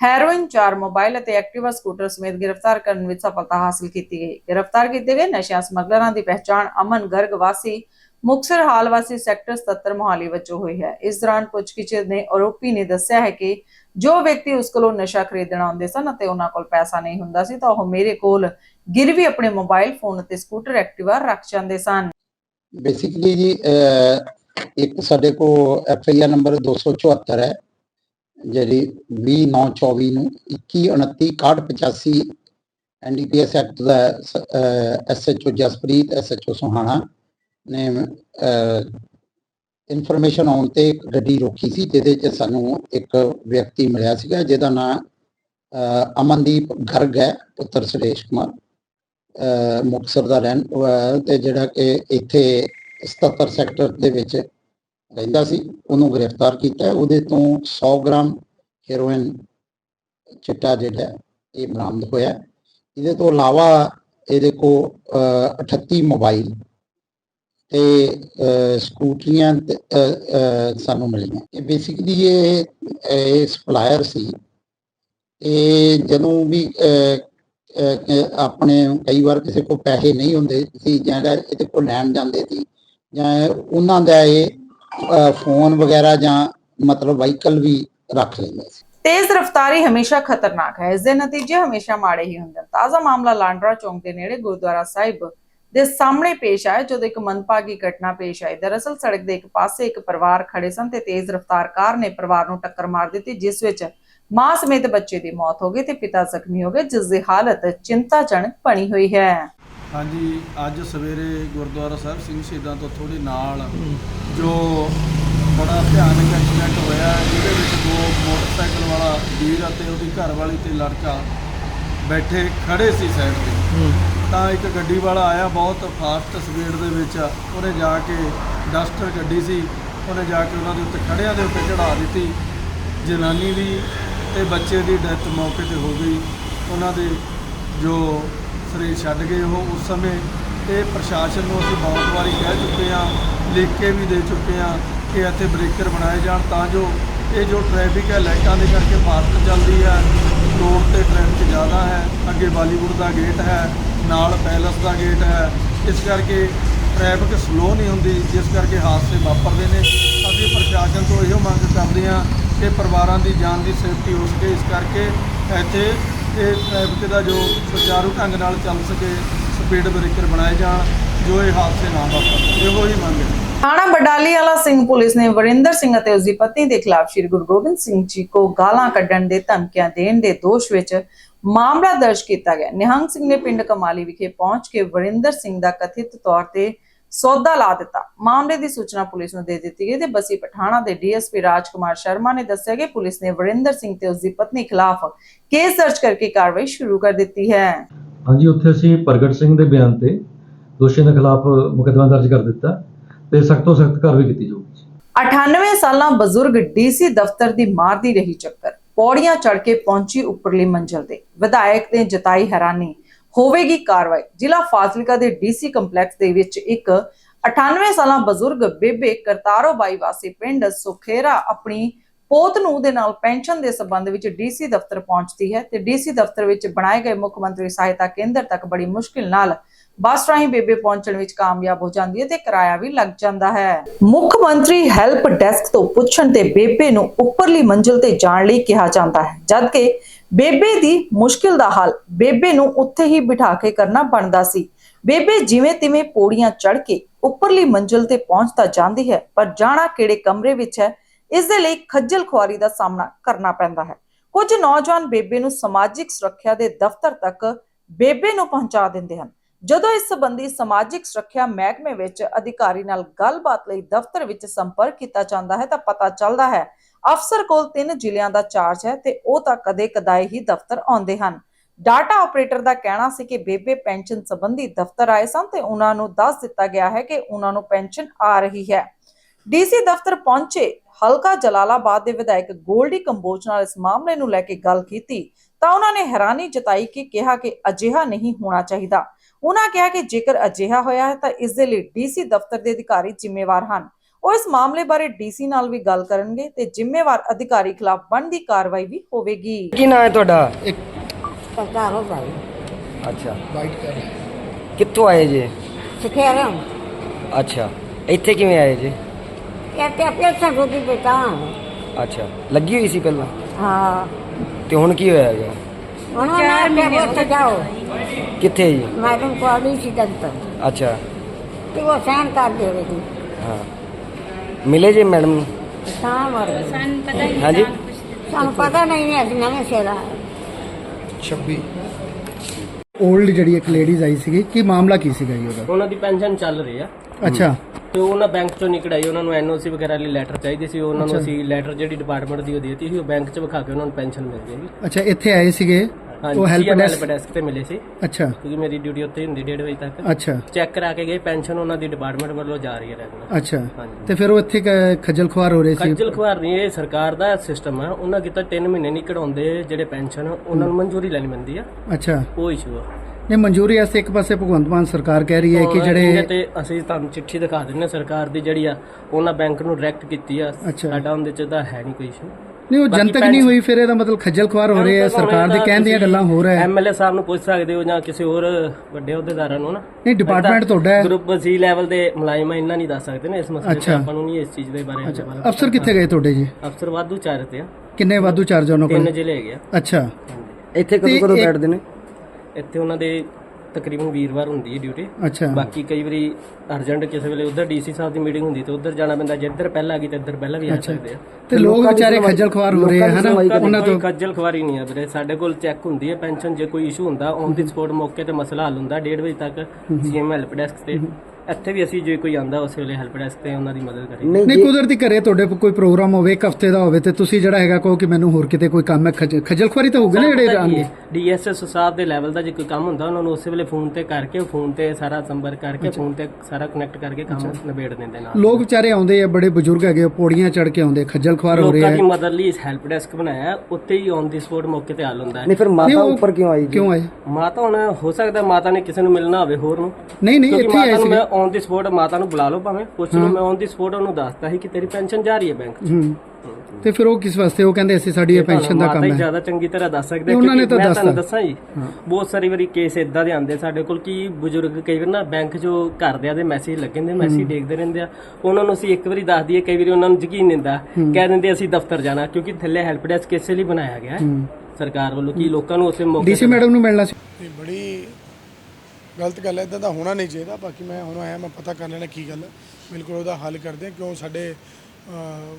ਹੈਰੋਇਨ 4 ਮੋਬਾਈਲ ਅਤੇ ਐਕਟਿਵਾ ਸਕੂਟਰ ਸਮੇਤ ਗ੍ਰਿਫਤਾਰ ਕਰਨ ਵਿੱਚ ਸਫਲਤਾ ਹਾਸਲ ਕੀਤੀ ਗਈ। ਗ੍ਰਿਫਤਾਰ ਕੀਤੇ ਗਏ ਨਸ਼ਿਆਂ ਸਮਗਲਰਾਂ ਦੀ ਪਹਿਚਾਣ ਅਮਨ ਗਰਗ ਵਾਸੀ ਮੁਕਸਰ ਹਾਲ ਵਾਸੀ ਸੈਕਟਰ 77 ਮੋਹਾਲੀ ਵਜੋਂ ਹੋਈ ਹੈ। ਇਸ ਦੌਰਾਨ ਪੁੱਛਗਿੱਛ ਨੇ ਆਰੋਪੀ ਨੇ ਦੱਸਿਆ ਹੈ ਕਿ ਜੋ ਵਿਅਕਤੀ ਉਸ ਕੋਲੋਂ ਨਸ਼ਾ ਖਰੀਦਣ ਆਉਂਦੇ ਸਨ ਅਤੇ ਉਹਨਾਂ ਕੋਲ ਪੈਸਾ ਨਹੀਂ ਹੁੰਦਾ ਸੀ ਤਾਂ ਉਹ ਮੇਰੇ ਕੋਲ ਗਿਰਵੀ ਆਪਣੇ ਮੋਬਾਈਲ ਫੋਨ ਅਤੇ ਸਕੂਟਰ, ਐਕਟਿਵਾ ਰੱਖ ਜਾਂਦੇ ਸਨ। ਬੇਸਿਕਲੀ ਜੀ ਇੱਕ ਸਾਡੇ ਕੋਲ ਐਫ ਆਈ ਆਰ ਨੰਬਰ 274 ਹੈ, ਜਿਹੜੀ 2924 ਨੂੰ 2129 ਐਨਡੀਪੀਐਸ ਐਕਟ ਦਾ ਐਸਐਚਓ ਜਸਪ੍ਰੀਤ ਐਸਐਚਓ ਸੁਹਾਣਾ ਨੇ ਇਨਫੋਰਮੇਸ਼ਨ ਆਉਣ ਤੇ ਇੱਕ ਗੱਡੀ ਰੋਕੀ ਸੀ, ਜਿਹਦੇ 'ਚ ਸਾਨੂੰ ਇੱਕ ਵਿਅਕਤੀ ਮਿਲਿਆ ਸੀਗਾ, ਜਿਹਦਾ ਨਾਮ ਅਮਨਦੀਪ ਗਰਗ ਹੈ, ਪੁੱਤਰ ਸੁਰੇਸ਼ ਕੁਮਾਰ, ਅਹ, ਮੁਕਤਸਰ ਦਾ ਰਹਿਣ, ਅਹ, ਤੇ ਜਿਹੜਾ ਕਿ ਇੱਥੇ 77 ਸੈਕਟਰ ਦੇ ਵਿੱਚ ਰਹਿੰਦਾ ਸੀ ਉਹਨੂੰ ਗ੍ਰਿਫਤਾਰ ਕੀਤਾ ਉਹਦੇ ਤੋਂ 100 ਗ੍ਰਾਮ ਹੈਰੋਇਨ ਚਿੱਟਾ ਜਿਹੜਾ ਇਹ ਬਰਾਮਦ ਹੋਇਆ ਇਹਦੇ ਤੋਂ ਇਲਾਵਾ ਇਹਦੇ ਕੋਲ ਅਹ, 38 ਮੋਬਾਈਲ ਤੇ ਸਕੂਟਰੀਆਂ ਸਾਨੂੰ ਮਿਲੀਆਂ। ਇਹ ਬੇਸਿਕਲੀ ਇਹ ਇਹ ਸਪਲਾਇਰ ਸੀ। ਇਹ ਜਦੋਂ ਵੀ ਆਪਣੇ ਕਈ ਵਾਰ ਕਿਸੇ ਕੋਲ ਪੈਸੇ ਨਹੀਂ ਹੁੰਦੇ ਸੀ ਜਾਂ ਇਹਦੇ ਕੋਲ ਲੈਣ ਜਾਂਦੇ ਸੀ ਜਾਂ ਉਹਨਾਂ ਦਾ ਇਹ ਫੋਨ ਵਗੈਰਾ ਜਾਂ ਮਤਲਬ ਵਾਹੀਕਲ ਵੀ ਰੱਖ ਲੈਂਦੇ ਸੀ। ਤੇਜ਼ ਰਫ਼ਤਾਰੀ ਹਮੇਸ਼ਾ ਖਤਰਨਾਕ ਹੈ। ਇਸ ਦੇ ਨਤੀਜੇ ਹਮੇਸ਼ਾ ਮਾੜੇ ਹੀ ਹੁੰਦੇ ਹਨ। ਤਾਜ਼ਾ ਮਾਮਲਾ ਲਾਂਡਰਾ ਚੌਂਕ ਦੇ ਨੇੜੇ ਗੁਰਦੁਆਰਾ ਸਾਹਿਬ ਦੇ ਸਾਹਮਣੇ ਪੇਸ਼ ਆਇਆ, ਜਦੋਂ ਇੱਕ ਮੰਦਭਾਗੀ ਘਟਨਾ ਪੇਸ਼ ਆਈ। ਦਰਅਸਲ ਸੜਕ ਦੇ ਇੱਕ ਪਾਸੇ ਇੱਕ ਪਰਿਵਾਰ ਖੜੇ ਸਨ ਤੇ ਤੇਜ਼ ਰਫ਼ਤਾਰ ਕਾਰ ਨੇ ਪਰਿਵਾਰ ਨੂੰ ਟੱਕਰ ਮਾਰ ਦਿੱਤੀ, ਜਿਸ ਵਿੱਚ ਮਾਂ ਸਮੇਤ ਬੱਚੇ ਦੀ ਮੌਤ ਹੋ ਗਈ ਤੇ ਪਿਤਾ ਜ਼ਖਮੀ ਹੋ ਗਏ, ਜਿਸ ਦੀ ਹਾਲਤ ਚਿੰਤਾਜਨਕ ਬਣੀ ਹੋਈ ਹੈ। ਹਾਂਜੀ ਅੱਜ ਸਵੇਰੇ ਗੁਰਦੁਆਰਾ ਸਾਹਿਬ ਸਿੰਘ ਸ਼ਹੀਦਾਂ ਤੋਂ ਥੋੜੀ ਨਾਲ ਜੋ ਬੜਾ ਭਿਆਨਕ ਐਕਸੀਡੈਂਟ ਹੋਇਆ ਜਿਹਦੇ ਵਿੱਚ ਦੋ ਮੋਟਰਸਾਈਕਲ ਵਾਲਾ ਵੀਰ ਅਤੇ ਉਹਦੀ ਘਰਵਾਲੀ ਤੇ ਲੜਕਾ ਬੈਠੇ ਖੜੇ ਸੀ ਸਾਈਡ ਤੇ। ਤਾਂ ਇੱਕ ਗੱਡੀ ਵਾਲਾ ਆਇਆ ਬਹੁਤ ਫਾਸਟ ਸਪੀਡ ਦੇ ਵਿੱਚ ਉਹਨੇ ਜਾ ਕੇ ਡਸਟਰ ਗੱਡੀ ਸੀ ਉਹਨੇ ਜਾ ਕੇ ਉਹਨਾਂ ਦੇ ਉੱਤੇ ਖੜਿਆਂ ਦੇ ਉੱਤੇ ਚੜਾ ਦਿੱਤੀ। ਜਨਾਨੀ ਦੀ ਤੇ ਬੱਚੇ ਦੀ ਡੈਥ ਮੌਕੇ ਤੇ ਹੋ ਗਈ। ਉਹਨਾਂ ਦੇ ਜੋ ਸਰੀਰ ਛੱਡ ਗਏ ਉਹ ਉਸ ਸਮੇਂ, ਇਹ ਪ੍ਰਸ਼ਾਸਨ ਨੂੰ ਅਸੀਂ ਬਹੁਤ ਵਾਰੀ ਕਹਿ ਚੁੱਕੇ ਹਾਂ, ਲਿਖ ਕੇ ਵੀ ਦੇ ਚੁੱਕੇ ਹਾਂ ਕਿ ਇੱਥੇ ਬ੍ਰੇਕਰ ਬਣਾਏ ਜਾਣ ਤਾਂ ਜੋ ਇਹ ਜੋ ਟ੍ਰੈਫਿਕ ਹੈ, ਲਾਈਟਾਂ ਦੇ ਕਰਕੇ ਫਾਸਟ ਚੱਲਦੀ ਹੈ, ਰੋਡ ਤੇ ਟ੍ਰੈਫਿਕ ਜ਼ਿਆਦਾ ਹੈ, ਅੱਗੇ ਬਾਲੀਵੁੱਡ ਦਾ ਗੇਟ ਹੈ, ਨਾਲ ਪੈਲਸ ਦਾ ਗੇਟ ਹੈ, ਇਸ ਕਰਕੇ ਟ੍ਰੈਫਿਕ ਸਲੋ ਨਹੀਂ ਹੁੰਦੀ, ਜਿਸ ਕਰਕੇ ਹਾਦਸੇ ਵਾਪਰਦੇ ਨੇ। ਅਸੀਂ ਪ੍ਰਸ਼ਾਸਨ ਤੋਂ ਇਹੋ ਮੰਗ ਕਰਦੇ ਹਾਂ ਕਿ ਪਰਿਵਾਰਾਂ ਦੀ ਜਾਨ ਦੀ ਸੇਫਟੀ ਹੋ ਸਕੇ, ਇਸ ਕਰਕੇ ਇੱਥੇ ਇਹ ਟ੍ਰੈਫਿਕ ਦਾ ਜੋ ਸੁਚਾਰੂ ਢੰਗ ਨਾਲ ਚੱਲ ਸਕੇ, ਸਪੀਡ ਬ੍ਰੇਕਰ ਬਣਾਏ ਜਾਣ, ਜੋ ਇਹ ਹਾਦਸੇ ਨਾ ਵਾਪਰਨ ਇਹੋ ਹੀ ਮੰਗ ਹੈ। ਥਾਣਾ ਬਡਾਲੀ ਵਾਲਾ ਸਿੰਘ ਪੁਲਿਸ ਨੇ ਵਰਿੰਦਰ ਸਿੰਘ ਅਤੇ ਉਸ ਦੀ ਪਤਨੀ ਦੇ ਖਿਲਾਫ ਸ਼੍ਰੀ ਗੁਰੂ ਗੋਬਿੰਦ ਸਿੰਘ ਜੀ ਕੋ ਗਾਲਾਂ ਕੱਢਣ ਦੇ ਧਮਕੀਆਂ ਦੇਣ ਦੇ ਦੋਸ਼ ਵਿੱਚ ਮਾਮਲਾ ਦਰਜ ਕੀਤਾ ਗਿਆ। ਨਿਹੰਗ ਸਿੰਘ ਨੇ ਪਿੰਡ ਕਮਾਲੀ ਵਿਖੇ ਪਹੁੰਚ ਕੇ ਵਰਿੰਦਰ ਸਿੰਘ ਦਾ ਕਥਿਤ ਤੌਰ ਤੇ ਸੌਦਾ ਲਾ ਦਿੱਤਾ। ਮਾਮਲੇ ਦੀ ਸੂਚਨਾ ਪੁਲਿਸ ਨੂੰ ਦੇ ਦਿੱਤੀ ਗਈ ਤੇ ਬਸੀ ਪਠਾਣਾ ਦੇ ਡੀਐਸਪੀ ਰਾਜਕੁਮਾਰ ਸ਼ਰਮਾ ਨੇ ਦੱਸਿਆ ਕਿ ਪੁਲਿਸ ਨੇ ਵਰਿੰਦਰ ਸਿੰਘ ਤੇ ਉਸ ਦੀ ਪਤਨੀ ਖਿਲਾਫ ਕੇਸ ਦਰਜ ਕਰਕੇ ਕਾਰਵਾਈ ਸ਼ੁਰੂ ਕਰ ਦਿੱਤੀ ਹੈ। ਹਾਂਜੀ ਉੱਥੇ ਅਸੀਂ ਪ੍ਰਗਟ ਸਿੰਘ ਦੇ ਬਿਆਨ ਤੇ ਦੋਸ਼ੀਆਂ ਦੇ ਖਿਲਾਫ ਮੁਕੱਦਮਾ ਦਰਜ ਕਰ ਦਿੱਤਾ ਤੇ ਸਖਤ ਤੋਂ ਸਖਤ ਕਾਰਵਾਈ ਕੀਤੀ ਜਾਊਗੀ। 98 ਸਾਲਾਂ ਬਜ਼ੁਰਗ ਡੀਸੀ ਦਫ਼ਤਰ ਦੀ ਮਾਰਦੀ ਰਹੀ ਚੱਕਰ। ਪੌੜੀਆਂ ਚੜ੍ਹ ਕੇ ਪਹੁੰਚੀ ਉੱਪਰਲੀ ਮੰਜ਼ਲ ਤੇ। ਵਿਧਾਇਕ ਨੇ ਜਤਾਈ ਹੈਰਾਨੀ। ਹੋਵੇਗੀ ਕਾਰਵਾਈ। ਜ਼ਿਲ੍ਹਾ ਫਾਜ਼ਿਲਕਾ ਦੇ ਡੀਸੀ ਕੰਪਲੈਕਸ ਦੇ ਵਿੱਚ ਇੱਕ 98 ਸਾਲਾਂ ਬਜ਼ੁਰਗ ਬੇਬੇ ਕਰਤਾਰੋ ਬਾਈ ਵਾਸੀ ਪਿੰਡ ਸੁਖੇਰਾ ਆਪਣੀ ਪੋਤ ਨੂੰ ਦੇ ਨਾਲ ਪੈਨਸ਼ਨ ਦੇ ਸਬੰਧ ਵਿੱਚ ਡੀਸੀ ਦਫ਼ਤਰ ਪਹੁੰਚਦੀ ਹੈ ਤੇ ਡੀਸੀ ਦਫ਼ਤਰ ਵਿੱਚ ਬਣਾਏ ਗਏ ਮੁੱਖ ਮੰਤਰੀ ਸਹਾਇਤਾ ਕੇਂਦਰ ਤੱਕ ਬੜੀ ਮੁਸ਼ਕਿਲ ਨਾਲ ਬੱਸ ਰਾਹੀਂ ਬੇਬੇ ਪਹੁੰਚਣ ਵਿੱਚ ਕਾਮਯਾਬ ਹੋ ਜਾਂਦੀ ਹੈ ਤੇ ਕਿਰਾਇਆ ਵੀ ਲੱਗ ਜਾਂਦਾ ਹੈ। ਮੁੱਖ ਮੰਤਰੀ ਹੈਲਪ ਡੈਸਕ ਤੋਂ ਪੁੱਛਣ ਤੇ ਬੇਬੇ ਨੂੰ ਉੱਪਰਲੀ ਮੰਜ਼ਿਲ ਤੇ ਜਾਣ ਲਈ ਕਿਹਾ ਜਾਂਦਾ ਹੈ, ਜਦਕਿ ਬੇਬੇ ਦੀ ਮੁਸ਼ਕਿਲ ਦਾ ਹੱਲ ਬੇਬੇ ਨੂੰ ਉੱਥੇ ਹੀ ਬਿਠਾ ਕੇ ਕਰਨਾ ਬਣਦਾ ਸੀ। ਬੇਬੇ ਜਿਵੇਂ ਤਿਵੇਂ ਪੌੜੀਆਂ ਚੜ੍ਹ ਕੇ ਉੱਪਰਲੀ ਮੰਜ਼ਿਲ ਤੇ ਪਹੁੰਚ ਤਾਂ ਜਾਂਦੀ ਹੈ, ਪਰ ਜਾਣਾ ਕਿਹੜੇ ਕਮਰੇ ਵਿੱਚ ਹੈ, ਇਸ ਦੇ ਲਈ ਖੱਜਲ ਖੁਆਰੀ ਦਾ ਸਾਹਮਣਾ ਕਰਨਾ ਪੈਂਦਾ ਹੈ। ਕੁਝ ਨੌਜਵਾਨ ਬੇਬੇ ਨੂੰ ਸਮਾਜਿਕ ਸੁਰੱਖਿਆ ਦੇ ਦਫ਼ਤਰ ਤੱਕ ਬੇਬੇ ਨੂੰ ਪਹੁੰਚਾ ਦਿੰਦੇ ਹਨ। ਜਦੋਂ ਇਸ ਸੰਬੰਧੀ ਸਮਾਜਿਕ ਸੁਰੱਖਿਆ ਮਹਿਕਮੇ ਵਿੱਚ ਅਧਿਕਾਰੀ ਨਾਲ ਗੱਲਬਾਤ ਲਈ ਦਫ਼ਤਰ ਵਿੱਚ ਸੰਪਰਕ ਕੀਤਾ ਜਾਂਦਾ ਹੈ ਤਾਂ ਪਤਾ ਚੱਲਦਾ ਹੈ ਅਫਸਰ ਕੋਲ ਤਿੰਨ ਜ਼ਿਲ੍ਹਿਆਂ ਦਾ ਚਾਰਜ ਹੈ ਤੇ ਉਹ ਤਾਂ ਕਦੇ ਕਦਾਏ ਹੀ ਦਫ਼ਤਰ ਆਉਂਦੇ ਹਨ। ਡਾਟਾ ਆਪਰੇਟਰ ਦਾ ਕਹਿਣਾ ਸੀ ਕਿ ਬੇਬੇ ਪੈਨਸ਼ਨ ਸੰਬੰਧੀ ਦਫ਼ਤਰ ਆਏ ਸਨ ਤੇ ਉਹਨਾਂ ਨੂੰ ਦੱਸ ਦਿੱਤਾ ਗਿਆ ਹੈ ਕਿ ਉਹਨਾਂ ਨੂੰ ਪੈਨਸ਼ਨ ਆ ਰਹੀ ਹੈ। ਡੀਸੀ ਦਫ਼ਤਰ ਪਹੁੰਚੇ। ਹਲਕਾ ਜਲਾਲਾਬਾਦ ਦੇ ਵਿਧਾਇਕ ਗੋਲਡੀ ਕੰਬੋਜ ਨਾਲ ਇਸ ਮਾਮਲੇ ਨੂੰ ਲੈ ਕੇ ਗੱਲ ਕੀਤੀ ਤਾਂ ਉਹਨਾਂ ਨੇ ਹੈਰਾਨੀ ਜਤਾਈ ਕਿ ਕਿਹਾ ਕਿ ਅਜਿਹਾ ਨਹੀਂ ਹੋਣਾ ਚਾਹੀਦਾ। ਉਹਨਾਂ ਕਿਹਾ ਕਿ ਜੇਕਰ ਅਜਿਹਾ ਹੋਇਆ ਹੈ ਤਾਂ ਇਸ ਦੇ ਲਈ ਡੀਸੀ ਦਫ਼ਤਰ ਦੇ ਅਧਿਕਾਰੀ ਜ਼ਿੰਮੇਵਾਰ ਹਨ। ਉਹ ਇਸ ਮਾਮਲੇ ਬਾਰੇ ਡੀਸੀ ਨਾਲ ਵੀ ਗੱਲ ਕਰਨਗੇ ਤੇ ਜ਼ਿੰਮੇਵਾਰ ਅਧਿਕਾਰੀ ਖਿਲਾਫ ਬਣਦੀ ਕਾਰਵਾਈ ਵੀ ਹੋਵੇਗੀ। ਕੀ ਨਾਮ ਹੈ ਤੁਹਾਡਾ? ਇੱਕ ਸਰਦਾਰ ਹੋ ਭਾਈ। ਅੱਛਾ। ਵਾਈਟ ਕਰ ਕਿੱਥੋਂ ਆਏ ਜੀ? ਸਖੇਰਾ ਅੱਛਾ। ਇੱਥੇ ਕਿਵੇਂ ਆਏ ਜੀ? ਇੱਥੇ ਆਪੇ ਸੰਗੋ ਦੀ ਬੇਟਾ ਅੱਛਾ। ਲੱਗੀ ਹੋਈ ਸੀ ਪਹਿਲਾਂ? ਹਾਂ। ਤੇ ਹੁਣ ਕੀ ਹੋਇਆ ਹੈਗਾ? ਹੁਣ ਚਾਰ ਮਹੀਨੇ ਉੱਥੇ ਜਾਓ। ਕਿੱਥੇ ਜੀ? ਮੈਡਮ ਕੋਲ ਹੀ ਸੀ ਦੰਤ ਅੱਛਾ। ਤੇ ਉਹ ਸਹਿਣ ਕਰ ਦੇਵੇਗੀ ਹਾਂ। ਮਿਲੇ ਜੇ ਮੈਡਮ? ਤਾਂ ਮਰ ਗਈ ਸਾਨੂੰ ਸਾਨੂੰ ਪਤਾ ਨਹੀਂ ਹੈ ਅਸੀਂ ਨਵੇਂ ਸਿਰ ਆਏ 26 ਜਿਹੜੀ ਇੱਕ ਲੇਡੀਜ਼ ਆਈ ਸੀਗੀ ਕੀ ਮਾਮਲਾ ਕੀ ਸੀਗਾ ਜੀ ਉਹਦਾ? ਉਹਨਾਂ ਦੀ ਪੈਨਸ਼ਨ ਚੱਲ ਰਹੀ ਆ। ਅੱਛਾ। ਤੇ ਉਹਨਾਂ ਬੈਂਕ ਚੋਂ ਨਹੀਂ ਕਢਾਈ ਉਹਨਾਂ ਨੂੰ ਐਨਓਸੀ ਵਗੈਰਾ ਲਈ ਲੈਟਰ ਚਾਹੀਦੇ ਸੀ। ਉਹਨਾਂ ਨੂੰ ਅਸੀਂ ਲੈਟਰ ਜਿਹੜੀ ਡਿਪਾਰਟਮੈਂਟ ਦੀ ਉਹ ਦੇਤੀ ਸੀ ਉਹ ਬੈਂਕ ਚ ਵਿਖਾ ਕੇ ਉਹਨਾਂ ਨੂੰ ਪੈਨਸ਼ਨ ਮਿਲ ਜਾਏਗੀ। ਅੱਛਾ ਇੱਥੇ ਆਏ ਸੀਗੇ? ਉਹ ਹੈਲਪ ਡੈਸਕ ਡੈਸਕ ਤੇ ਮਿਲੇ ਸੀ। ਅੱਛਾ। ਕਿਉਂਕਿ ਮੇਰੀ ਡਿਊਟੀ ਹੀ ਹੁੰਦੀ 1:30 ਵਜੇ ਤੱਕ। ਅੱਛਾ। ਚੈੱਕ ਕਰਾ ਕੇ ਗਏ ਪੈਨਸ਼ਨ ਉਹਨਾਂ ਦੀ ਡਿਪਾਰਟਮੈਂਟ ਵੱਲੋਂ ਜਾ ਰਹੀ ਹੈ ਰੈਗੂਲਰ ਅੱਛਾ। ਤੇ ਫਿਰ ਉਹ ਇੱਥੇ ਕ- ਖੱਜਲ ਖੁਆਰ ਹੋ ਰਹੇ ਸੀ। ਖੱਜਲ ਖੁਆਰ ਨਹੀਂ ਇਹ ਸਰਕਾਰ ਦਾ ਸਿਸਟਮ ਹੈ ਉਹਨਾਂ ਕੀਤਾ 3 ਮਹੀਨੇ ਨਹੀਂ ਕਢਾਉਂਦੇ ਜਿਹੜੇ ਪੈਨਸ਼ਨ ਉਹਨਾਂ ਨੂੰ ਮਨਜ਼ੂਰੀ ਲੈਣੀ ਪੈਂਦੀ ਆ। ਅੱਛਾ। ਉਹ ਇਸ਼ੂ ਆ। ਨਹੀਂ ਮਨਜ਼ੂਰੀ ਵਾਸਤੇ ਇੱਕ ਪਾਸੇ ਭਗਵੰਤ ਮਾਨ ਸਰਕਾਰ ਕਹਿ ਰਹੀ ਹੈ ਕਿ ਜਿਹੜੇ ਤੇ ਅਸੀਂ ਤੁਹਾਨੂੰ ਚਿੱਠੀ ਦਿਖਾ ਦਿੰਨੇ ਸਰਕਾਰ ਦੀ ਜਿਹੜੀ ਆ ਉਹਨਾਂ ਬੈਂਕ ਨੂੰ ਡਾਇਰੈਕਟ ਕੀਤੀ ਆ। ਅੱਛਾ। ਸਾਡਾ ਉਹਦੇ ਚ ਤਾਂ ਹੈ ਨਹੀਂ ਕੋਈ ਇਸ਼ੂ ਨਹੀਂ ਉਹ ਜਨਤਕ ਨਹੀਂ ਹੋਈ ਫਿਰ ਇਹਦਾ ਮਤਲਬ ਖੱਜਲ ਖੁਆਰ ਹੋ ਰਹੇ ਆ ਸਰਕਾਰ ਦੇ ਕਹਿਣ ਦੀਆਂ ਗੱਲਾਂ ਹੋ ਰਿਹਾ ਹੈ। ਐਮਐਲਏ ਸਾਹਿਬ ਨੂੰ ਪੁੱਛ ਸਕਦੇ ਹੋ ਜਾਂ ਕਿਸੇ ਹੋਰ ਵੱਡੇ ਅਹੁਦੇਦਾਰਾਂ ਨੂੰ ਨਾ? ਨਹੀਂ ਡਿਪਾਰਟਮੈਂਟ ਤੁਹਾਡਾ ਹੈ। ਗਰੁੱਪ ਸੀ ਲੈਵਲ ਦੇ ਮੁਲਾਜ਼ਮ ਇੰਨਾ ਨਹੀਂ ਦੱਸ ਸਕਦੇ ਨੇ ਇਸ ਮਸਲੇ ਤੇ। ਆਪਾਂ ਨੂੰ ਨਹੀਂ ਇਸ ਚੀਜ਼ ਦੇ ਬਾਰੇ। ਅਫਸਰ ਕਿੱਥੇ ਗਏ ਤੁਹਾਡੇ ਜੀ? ਅਫਸਰ ਵਾਧੂ ਚਾਰ ਤੇ ਆ। ਕਿੰਨੇ ਵਾਧੂ ਚਾਰਜ ਉਹਨਾਂ ਤਿੰਨ ਕੋਲ ਜ਼ਿਲ੍ਹੇ ਹੈਗੇ ਆ। ਅੱਛਾ। ਇੱਥੇ ਕਦੋਂ ਕਦੋਂ ਬੈਠਦੇ ਨੇ? ਇੱਥੇ ਉਹਨਾਂ ਦੇ ਤਕਰੀਬਨ ਵੀਰਵਾਰ ਹੁੰਦੀ ਹੈ ਡਿਊਟੀ ਅੱਛਾ। ਬਾਕੀ ਕਈ ਵਾਰੀ ਅਰਜੈਂਟ ਕਿਸੇ ਵੇਲੇ ਉਧਰ ਡੀਸੀ ਸਾਹਿਬ ਦੀ ਮੀਟਿੰਗ ਹੁੰਦੀ ਤੇ ਉਧਰ ਜਾਣਾ ਪੈਂਦਾ ਜਿੱਧਰ ਪਹਿਲਾਂ ਆ ਗਈ ਤੇ ਇੱਧਰ ਪਹਿਲਾਂ ਵੀ ਆ ਸਕਦੇ ਆ। ਤੇ ਲੋਕ ਵਿਚਾਰੇ ਖੱਜਲ ਖੁਆਰ ਹੋ ਰਹੇ ਆ ਹਨਾ? ਉਹਨਾਂ ਤੋਂ ਖੱਜਲ ਖਵਾਰੀ ਨਹੀਂ ਆ ਵੀਰੇ ਸਾਡੇ ਕੋਲ ਚੈੱਕ ਹੁੰਦੀ ਹੈ ਪੈਨਸ਼ਨ ਜੇ ਕੋਈ ਇਸ਼ੂ ਹੁੰਦਾ ਔਨ ਦੀ ਸਪੋਟ ਮੌਕੇ ਤੇ ਮਸਲਾ ਹੱਲ ਹੁੰਦਾ 1:30 ਵਜੇ ਤੱਕ ਸੀਐਮ ਹੈਲਪ ਡੈਸਕ ਤੇ। ਇੱਥੇ ਵੀ ਅਸੀਂ ਜੇ ਕੋਈ ਆਂਦਾ ਉਸ ਵੇਲੇ ਹੈਲਪ ਡੈਸਕ ਤੇ ਉਹਨਾਂ ਦੀ ਮਦਦ ਕਰੀਏ। ਨਹੀਂ ਕੁਦਰਤੀ ਘਰੇ ਤੁਹਾਡੇ ਕੋਲ ਕੋਈ ਪ੍ਰੋਗਰਾਮ ਹੋਵੇ ਇੱਕ ਹਫ਼ਤੇ ਦਾ ਹੋਵੇ ਤੇ ਤੁਸੀਂ ਜਿਹੜਾ ਹੈਗਾ ਕਹੋ ਕਿ ਮੈਨੂੰ ਹੋਰ ਕਿਤੇ ਕੋਈ ਕੰਮ ਹੈ ਖੱਜ- ਖੱਜਲ ਖੁਆਰੀ ਤਾਂ ਹੋਊਗੀ ਨਾ ਜਿਹੜੇ ਆਣਗੇ ਡੀਐਸਐਸ ਸਾਹਿਬ ਦੇ ਲੈਵਲ ਦਾ ਜੇ ਕੋਈ ਕੰਮ ਹੁੰਦਾ ਉਹਨਾਂ ਨੂੰ ਉਸੇ ਵੇਲੇ ਫੋਨ ਤੇ ਕਰਕੇ ਫੋਨ ਤੇ ਸਾਰਾ ਸੰਪਰਕ ਕਰਕੇ ਫੋਨ ਤੇ ਸਾਰਾ ਕਨੈਕਟ ਕਰਕੇ ਕੰਮ ਨਿਬੇੜ ਦਿੰਦੇ ਨਾਲ। ਲੋਕ ਵਿਚਾਰੇ ਆਉਂਦੇ ਆ ਬੜੇ ਬਜ਼ੁਰਗ ਹੈਗੇ ਆ, ਪੌੜੀਆਂ ਚੜ ਕੇ ਆਉਂਦੇ ਖੱਜਲ ਖੁਆਰ ਹੋ ਰਹੇ ਲੋਕਾਂ ਆ ਦੀ ਮਦਦ ਲਈ ਹੈਲਪ ਡੈਸਕ ਬਣਾਇਆ ਹੈ, ਉੱਥੇ ਹੀ ਔਨ ਦੀ ਸਪੋਟ ਮੌਕੇ ਤੇ ਹੱਲ ਹੁੰਦਾ ਹੈ। ਨਹੀਂ ਫਿਰ ਨਹੀਂ, ਮਾਤਾ ਉਹ- ਉੱਪਰ ਕਿਉਂ ਆਈ ਜੀ? ਕਿਉਂ ਆਏ ਮਾਤਾ ਹੁਣ ਹੋ ਸਕਦਾ ਮਾਤਾ ਨੇ ਕਿਸੇ ਨੂੰ ਮਿਲਣਾ ਹੋਵੇ ਹੋਰ ਨੂੰ। ਨਹੀਂ ਨਹੀਂ ਕਿਉਂਕਿ ਇੱਥੇ ਹੀ ਆਏ ਨੂੰ ਸੀਗੇ। ਮੈਂ ਔਨ ਦੀ ਸਪੋਟ ਮਾਤਾ ਨੂੰ ਬੁਲਾ ਲਓ ਭਾਵੇਂ ਪੁੱਛ ਲਓ ਮੈਂ ਔਨ ਦੀ ਸਪੋਟ ਉਹਨੂੰ ਦੱਸਤਾ ਸੀ ਕਿ ਤੇਰੀ ਪੈਨਸ਼ਨ ਜਾ ਰਹੀ ਹੈ ਬੈਂਕ 'ਚ। ਹੂੰ। ਤੇ ਫਿਰ ਉਹ ਕਿਸ ਵਾਸਤੇ? ਉਹ ਕਹਿੰਦੇ ਅਸੀਂ ਸਾਡੀ ਇਹ ਪੈਨਸ਼ਨ ਦਾ ਕੰਮ ਹੀ ਜ਼ਿਆਦਾ ਚੰਗੀ ਤਰ੍ਹਾਂ ਦੱਸ ਸਕਦੇ ਕਿਉਂਕਿ ਮੈਂ ਤੁਹਾਨੂੰ। ਦੱਸਾਂ ਜੀ ਬਹੁਤ ਸਾਰੀ ਵਾਰੀ ਕੇਸ ਇਦਾਂ ਦੇ ਆਉਂਦੇ ਸਾਡੇ ਕੋਲ ਕਿ ਬਜ਼ੁਰਗ ਕਈ ਵਾਰ ਨਾ ਬੈਂਕ 'ਚੋਂ ਘਰਦਿਆਂ ਦੇ ਮੈਸੇਜ ਲੱਗੇ ਹੁੰਦੇ ਮੈਸੇਜ ਦੇਖਦੇ ਰਹਿੰਦੇ ਆ। ਉਹਨਾਂ ਨੂੰ ਅਸੀਂ ਇੱਕ ਵਾਰੀ ਦੱਸ ਦਈਏ ਕਈ ਵਾਰੀ ਉਹਨਾਂ ਨੂੰ ਯਕੀਨ ਨਹੀਂ ਹੁੰਦਾ। ਕਹਿ ਦਿੰਦੇ ਅਸੀਂ ਦਫ਼ਤਰ ਜਾਣਾ ਕਿਉਂਕਿ ਥੱਲੇ ਹੈਲਪ ਡੈਸਕ ਇਸੇ ਲਈ ਬਣਾਇਆ ਗਿਆ ਹੈ। ਸਰਕਾਰ ਵੱਲੋਂ ਕਿ ਲੋਕਾਂ ਨੂੰ ਉਸੇ ਮੌਕੇ ਡੀਸੀ ਮੈਡਮ ਨੂੰ ਮਿਲਣਾ ਸੀ। ਬੜੀ ਗਲਤ ਗੱਲ ਹੈ ਇਦਾਂ ਦਾ ਹੋਣਾ ਨਹੀਂ ਚਾਹੀਦਾ ਬਾਕੀ ਮੈਂ ਹੁਣ ਆਇਆ ਮੈਂ ਪਤਾ ਕਰ ਲੈਣਾ ਕੀ ਗੱਲ ਹੈ। ਬਿਲਕੁਲ ਉਹਦਾ ਹੱਲ ਕਰਦੇ ਹਾਂ ਕਿਉਂ ਸਾਡੇ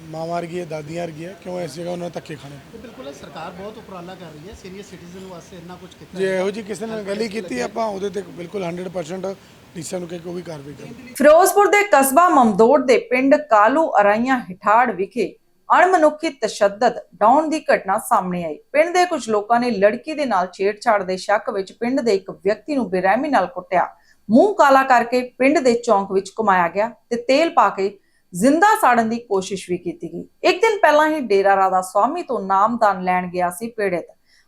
ਮਾਂ ਮਾਰ ਗਈ ਹੈ ਦਾਦੀਆਂ ਵਰਗੀ ਹੈ ਕਿਉਂ ਇਸ ਜਗ੍ਹਾ ਉਹਨਾਂ ਨੇ ਧੱਕੇ ਖਾਣੇ? ਬਿਲਕੁਲ ਸਰਕਾਰ ਬਹੁਤ ਉਪਰਾਲਾ ਕਰ ਰਹੀ ਹੈ ਸੀਨੀਅਰ ਸਿਟੀਜ਼ਨ ਵਾਸਤੇ ਇੰਨਾ ਕੁਝ ਕੀਤਾ ਜੇ ਇਹੋ ਜੀ ਕਿਸੇ ਨੇ ਗੱਲ ਹੀ ਕੀਤੀ ਆਪਾਂ ਉਹਦੇ ਤੇ ਬਿਲਕੁਲ 100% ਡੀਸੀਆਂ ਨੂੰ ਕਹਿ ਕੇ ਉਹ ਵੀ ਕਾਰਵਾਈ ਕਰਾਂਗੇ। ਫਿਰੋਜ਼ਪੁਰ ਦੇ ਕਸਬਾ ਮਮਦੋੜ ਦੇ ਪਿੰਡ ਕਾਲੂ ਅਰਾਈਆਂ ਹਿਠਾੜ ਵਿਖੇ ਅਣਮਨੁੱਖੀ ਤਸ਼ੱਦਦ ਡਾਉਣ ਦੀ ਘਟਨਾ ਸਾਹਮਣੇ ਆਈ। ਪਿੰਡ ਦੇ ਕੁਝ ਲੋਕਾਂ ਨੇ ਲੜਕੀ ਦੇ ਨਾਲ ਛੇੜਛਾੜ ਦੇ ਸ਼ੱਕ ਵਿੱਚ ਪਿੰਡ ਦੇ ਇੱਕ ਵਿਅਕਤੀ ਨੂੰ ਬੇਰਹਿਮੀ ਨਾਲ ਕੁੱਟਿਆ। ਮੂੰਹ ਕਾਲਾ ਕਰਕੇ ਪਿੰਡ ਦੇ ਚੌਂਕ ਵਿੱਚ ਘੁਮਾਇਆ ਗਿਆ ਤੇ ਤੇਲ ਪਾ ਕੇ ਜ਼ਿੰਦਾ ਸਾੜਨ ਦੀ ਕੋਸ਼ਿਸ਼ ਵੀ ਕੀਤੀ ਗਈ। ਇੱਕ ਦਿਨ ਪਹਿਲਾਂ ਹੀ ਡੇਰਾ ਰਾਧਾ ਸਵਾਮੀ ਤੋਂ ਨਾਮਦਾਨ ਲੈਣ ਗਿਆ ਸੀ ਪੀੜਤ।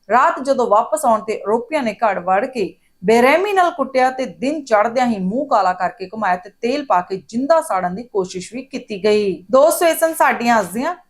ਰਾਤ ਜਦੋਂ ਵਾਪਸ ਆਉਣ ਤੇ ਆਰੋਪੀਆਂ ਨੇ ਘੜ ਵੜ ਕੇ ਬੇਰਹਿਮੀ ਨਾਲ ਕੁੱਟਿਆ ਤੇ ਦਿਨ ਚੜ੍ਹਦਿਆਂ ਹੀ ਮੂੰਹ ਕਾਲਾ ਕਰਕੇ ਘੁਮਾਇਆ ਤੇ ਤੇਲ ਪਾ ਕੇ ਜਿੰਦਾ ਸਾੜਨ ਦੀ ਕੋਸ਼ਿਸ਼ ਵੀ ਕੀਤੀ ਗਈ। ਦੋਸਤੋ, ਇਹ ਸਨ ਸਾਡੀਆਂ ਅੱਜ ਦੀਆਂ